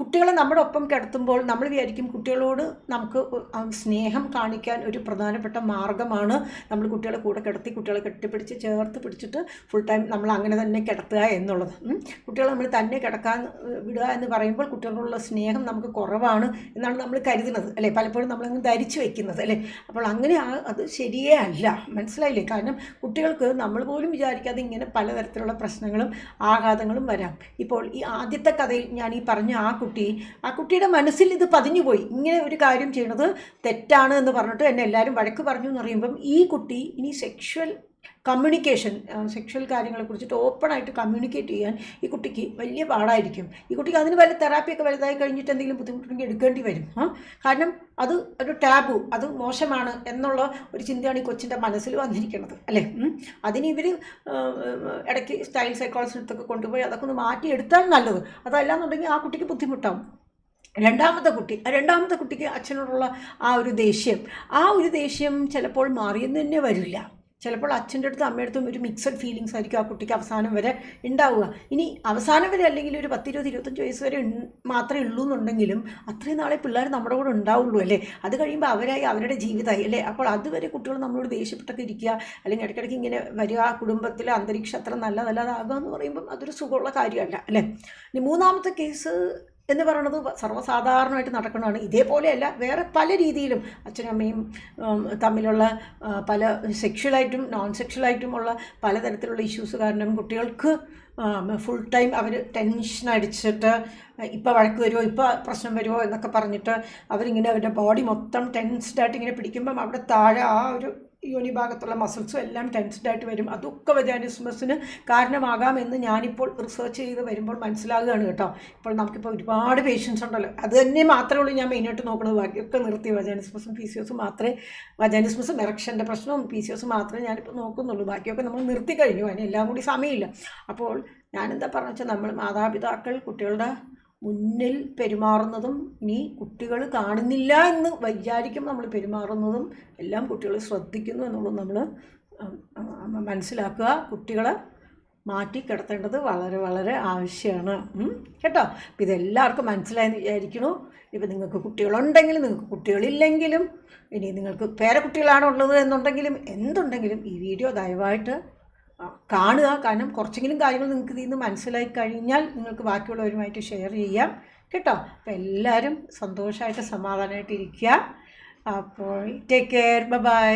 കുട്ടികളെ നമ്മുടെ ഒപ്പം കിടത്തുമ്പോൾ നമ്മൾ വിചാരിക്കും കുട്ടികളോട് നമുക്ക് സ്നേഹം കാണിക്കാൻ ഒരു പ്രധാനപ്പെട്ട മാർഗമാണ് നമ്മൾ കുട്ടികളെ കൂടെ കിടത്തി കുട്ടികളെ കെട്ടിപ്പിടിച്ച് ചേർത്ത് പിടിച്ചിട്ട് ഫുൾ ടൈം നമ്മൾ അങ്ങനെ തന്നെ കിടത്തുക എന്നുള്ളത്. കുട്ടികളെ നമ്മൾ തന്നെ കിടക്കാൻ വിടുക എന്ന് പറയുമ്പോൾ കുട്ടികളോടുള്ള സ്നേഹം നമുക്ക് കുറവാണ് എന്നാണ് നമ്മൾ കരുതുന്നത്. അല്ലേ? പലപ്പോഴും നമ്മളങ്ങ് ധരിച്ചു വയ്ക്കുന്നത് അല്ലേ? അപ്പോൾ അങ്ങനെ അത് ശരിയേ അല്ല. മനസ്സിലായില്ലേ? കാരണം കുട്ടികൾക്ക് നമ്മൾ പോലും വിചാരിക്കാതെ ഇങ്ങനെ പലതരത്തിലുള്ള പ്രശ്നങ്ങളും ആഘാതങ്ങളും വരാം. ഇപ്പോൾ ഈ ആദ്യത്തെ കഥയിൽ ഞാൻ ഈ പറഞ്ഞ ആ കുട്ടി. ആ കുട്ടിയുടെ മനസ്സിൽ ഇത് പതിഞ്ഞുപോയി. ഇങ്ങനെ ഒരു കാര്യം ചെയ്യണത് തെറ്റാണ് എന്ന് പറഞ്ഞിട്ട് എന്നെ എല്ലാവരും വഴക്ക് പറഞ്ഞു എന്ന് പറയുമ്പം ഈ കുട്ടി ഇനി സെക്ഷൽ കമ്മ്യൂണിക്കേഷൻ സെക്ഷൽ കാര്യങ്ങളെ കുറിച്ചിട്ട് ഓപ്പണായിട്ട് കമ്മ്യൂണിക്കേറ്റ് ചെയ്യാൻ ഈ കുട്ടിക്ക് വലിയ പാടായിരിക്കും. ഈ കുട്ടിക്ക് അതിന് വല്ല തെറാപ്പിയൊക്കെ വലുതായി കഴിഞ്ഞിട്ട് എന്തെങ്കിലും ബുദ്ധിമുട്ടുണ്ടെങ്കിൽ എടുക്കേണ്ടി വരും. കാരണം അത് ഒരു ടാബു അത് മോശമാണ് എന്നുള്ള ഒരു ചിന്തയാണ് ഈ കൊച്ചിന്റെ മനസ്സിൽ വന്നിരിക്കുന്നത് അല്ലേ. അതിന് ഇവർ ഇടയ്ക്ക് സ്റ്റൈൽ സൈക്കോളജിസ്റ്റൊക്കെ കൊണ്ടുപോയി അതൊക്കെ ഒന്ന് മാറ്റിയെടുത്താൽ നല്ലത്. അതല്ലാന്നുണ്ടെങ്കിൽ ആ കുട്ടിക്ക് ബുദ്ധിമുട്ടാവും. രണ്ടാമത്തെ കുട്ടി രണ്ടാമത്തെ കുട്ടിക്ക് അച്ഛനോടുള്ള ആ ഒരു ദേഷ്യം. ആ ഒരു ദേഷ്യം ചിലപ്പോൾ മാറിയെന്ന് തന്നെ വരില്ല. ചിലപ്പോൾ അച്ഛന്റെ അടുത്തും അമ്മയുടെ അടുത്തും ഒരു മിക്സഡ് ഫീലിങ്സ് ആയിരിക്കും ആ കുട്ടിക്ക് അവസാനം വരെ ഉണ്ടാവുക. ഇനി അവസാനം വരെ അല്ലെങ്കിൽ ഒരു പത്തിരുപത് ഇരുപത്തഞ്ച് വയസ്സ് വരെ മാത്രമേ ഉള്ളൂ എന്നുണ്ടെങ്കിലും അത്രയും നാളെ പിള്ളേർ നമ്മുടെ കൂടെ ഉണ്ടാവുള്ളൂ അല്ലേ? അത് കഴിയുമ്പോൾ അവരായി അവരുടെ ജീവിതമായി അല്ലേ? അപ്പോൾ അതുവരെ കുട്ടികൾ നമ്മളോട് ദേഷ്യപ്പെട്ടൊക്കെ ഇരിക്കുക അല്ലെങ്കിൽ ഇടയ്ക്കിടയ്ക്ക് ഇങ്ങനെ വരിക ആ കുടുംബത്തിലെ അന്തരീക്ഷം അത്ര നല്ലതല്ലാതാകുക എന്ന് പറയുമ്പം അതൊരു സുഖമുള്ള കാര്യമല്ല അല്ലേ? ഇനി മൂന്നാമത്തെ കേസ് എന്ന് പറയുന്നത് സർവസാധാരണമായിട്ട് നടക്കുന്നതാണ് ഇതേപോലെയല്ല വേറെ പല രീതിയിലും അച്ഛനും അമ്മയും തമ്മിലുള്ള പല സെക്ഷലായിട്ടും നോൺ സെക്ഷലായിട്ടുമുള്ള പലതരത്തിലുള്ള ഇഷ്യൂസ് കാരണം കുട്ടികൾക്ക് ഫുൾ ടൈം അവർ ടെൻഷൻ അടിച്ചിട്ട് ഇപ്പോൾ വഴക്ക് വരുമോ ഇപ്പോൾ പ്രശ്നം വരുമോ എന്നൊക്കെ പറഞ്ഞിട്ട് അവരിങ്ങനെ അവരുടെ ബോഡി മൊത്തം ടെൻസ്ഡായിട്ട് ഇങ്ങനെ പിടിക്കുമ്പം അവിടെ താഴെ ആ ഒരു യോനി ഭാഗത്തുള്ള മസിൽസും എല്ലാം ടെൻസ്ഡ് ആയിട്ട് വരും. അതൊക്കെ വെജാനിസ്മസിന് കാരണമാകാമെന്ന് ഞാനിപ്പോൾ റിസർച്ച് ചെയ്ത് വരുമ്പോൾ മനസ്സിലാകുകയാണ് കേട്ടോ. ഇപ്പോൾ നമുക്കിപ്പോൾ ഒരുപാട് പേഷ്യൻസ് ഉണ്ടല്ലോ. അത് തന്നെ മാത്രമേ ഉള്ളൂ ഞാൻ മെയിനായിട്ട് നോക്കുന്നത്. ബാക്കിയൊക്കെ നിർത്തി വജാനിസ്മസും പി സി ഒസും മാത്രമേ വജാനിസ്മസും എറക്ഷന്റെ പ്രശ്നവും പി സി ഒസും മാത്രമേ ഞാനിപ്പോൾ നോക്കുന്നുള്ളൂ. ബാക്കിയൊക്കെ നമ്മൾ നിർത്തി കഴിഞ്ഞു. അതിന് എല്ലാം കൂടി സമയമില്ല. അപ്പോൾ ഞാനെന്താ പറഞ്ഞു വെച്ചാൽ നമ്മൾ മാതാപിതാക്കൾ കുട്ടികളുടെ മുന്നിൽ പെരുമാറുന്നതും ഇനി കുട്ടികൾ കാണുന്നില്ല എന്ന് വിചാരിക്കും നമ്മൾ പെരുമാറുന്നതും എല്ലാം കുട്ടികൾ ശ്രദ്ധിക്കുന്നു എന്നുള്ളത് നമ്മൾ മനസ്സിലാക്കുക. കുട്ടികളെ മാറ്റി കിടത്തേണ്ടത് വളരെ വളരെ ആവശ്യമാണ്. കേട്ടോ? അപ്പം ഇതെല്ലാവർക്കും മനസ്സിലായെന്ന് വിചാരിക്കുന്നു. ഇപ്പം നിങ്ങൾക്ക് കുട്ടികളുണ്ടെങ്കിലും നിങ്ങൾക്ക് കുട്ടികളില്ലെങ്കിലും ഇനി നിങ്ങൾക്ക് പേരക്കുട്ടികളാണ് ഉള്ളത് എന്നുണ്ടെങ്കിലും എന്തുണ്ടെങ്കിലും ഈ വീഡിയോ ദയവായിട്ട് കാണുക. കാരണം കുറച്ചെങ്കിലും കാര്യങ്ങൾ നിങ്ങൾക്ക് ഇതിൽ നിന്ന് മനസ്സിലായി കഴിഞ്ഞാൽ നിങ്ങൾക്ക് ബാക്കിയുള്ളവരുമായിട്ട് ഷെയർ ചെയ്യാം. കേട്ടോ? അപ്പോൾ എല്ലാവരും സന്തോഷമായിട്ട് സമാധാനമായിട്ട് ഇരിക്കുക. അപ്പോൾ ടേക്ക് കെയർ ബൈ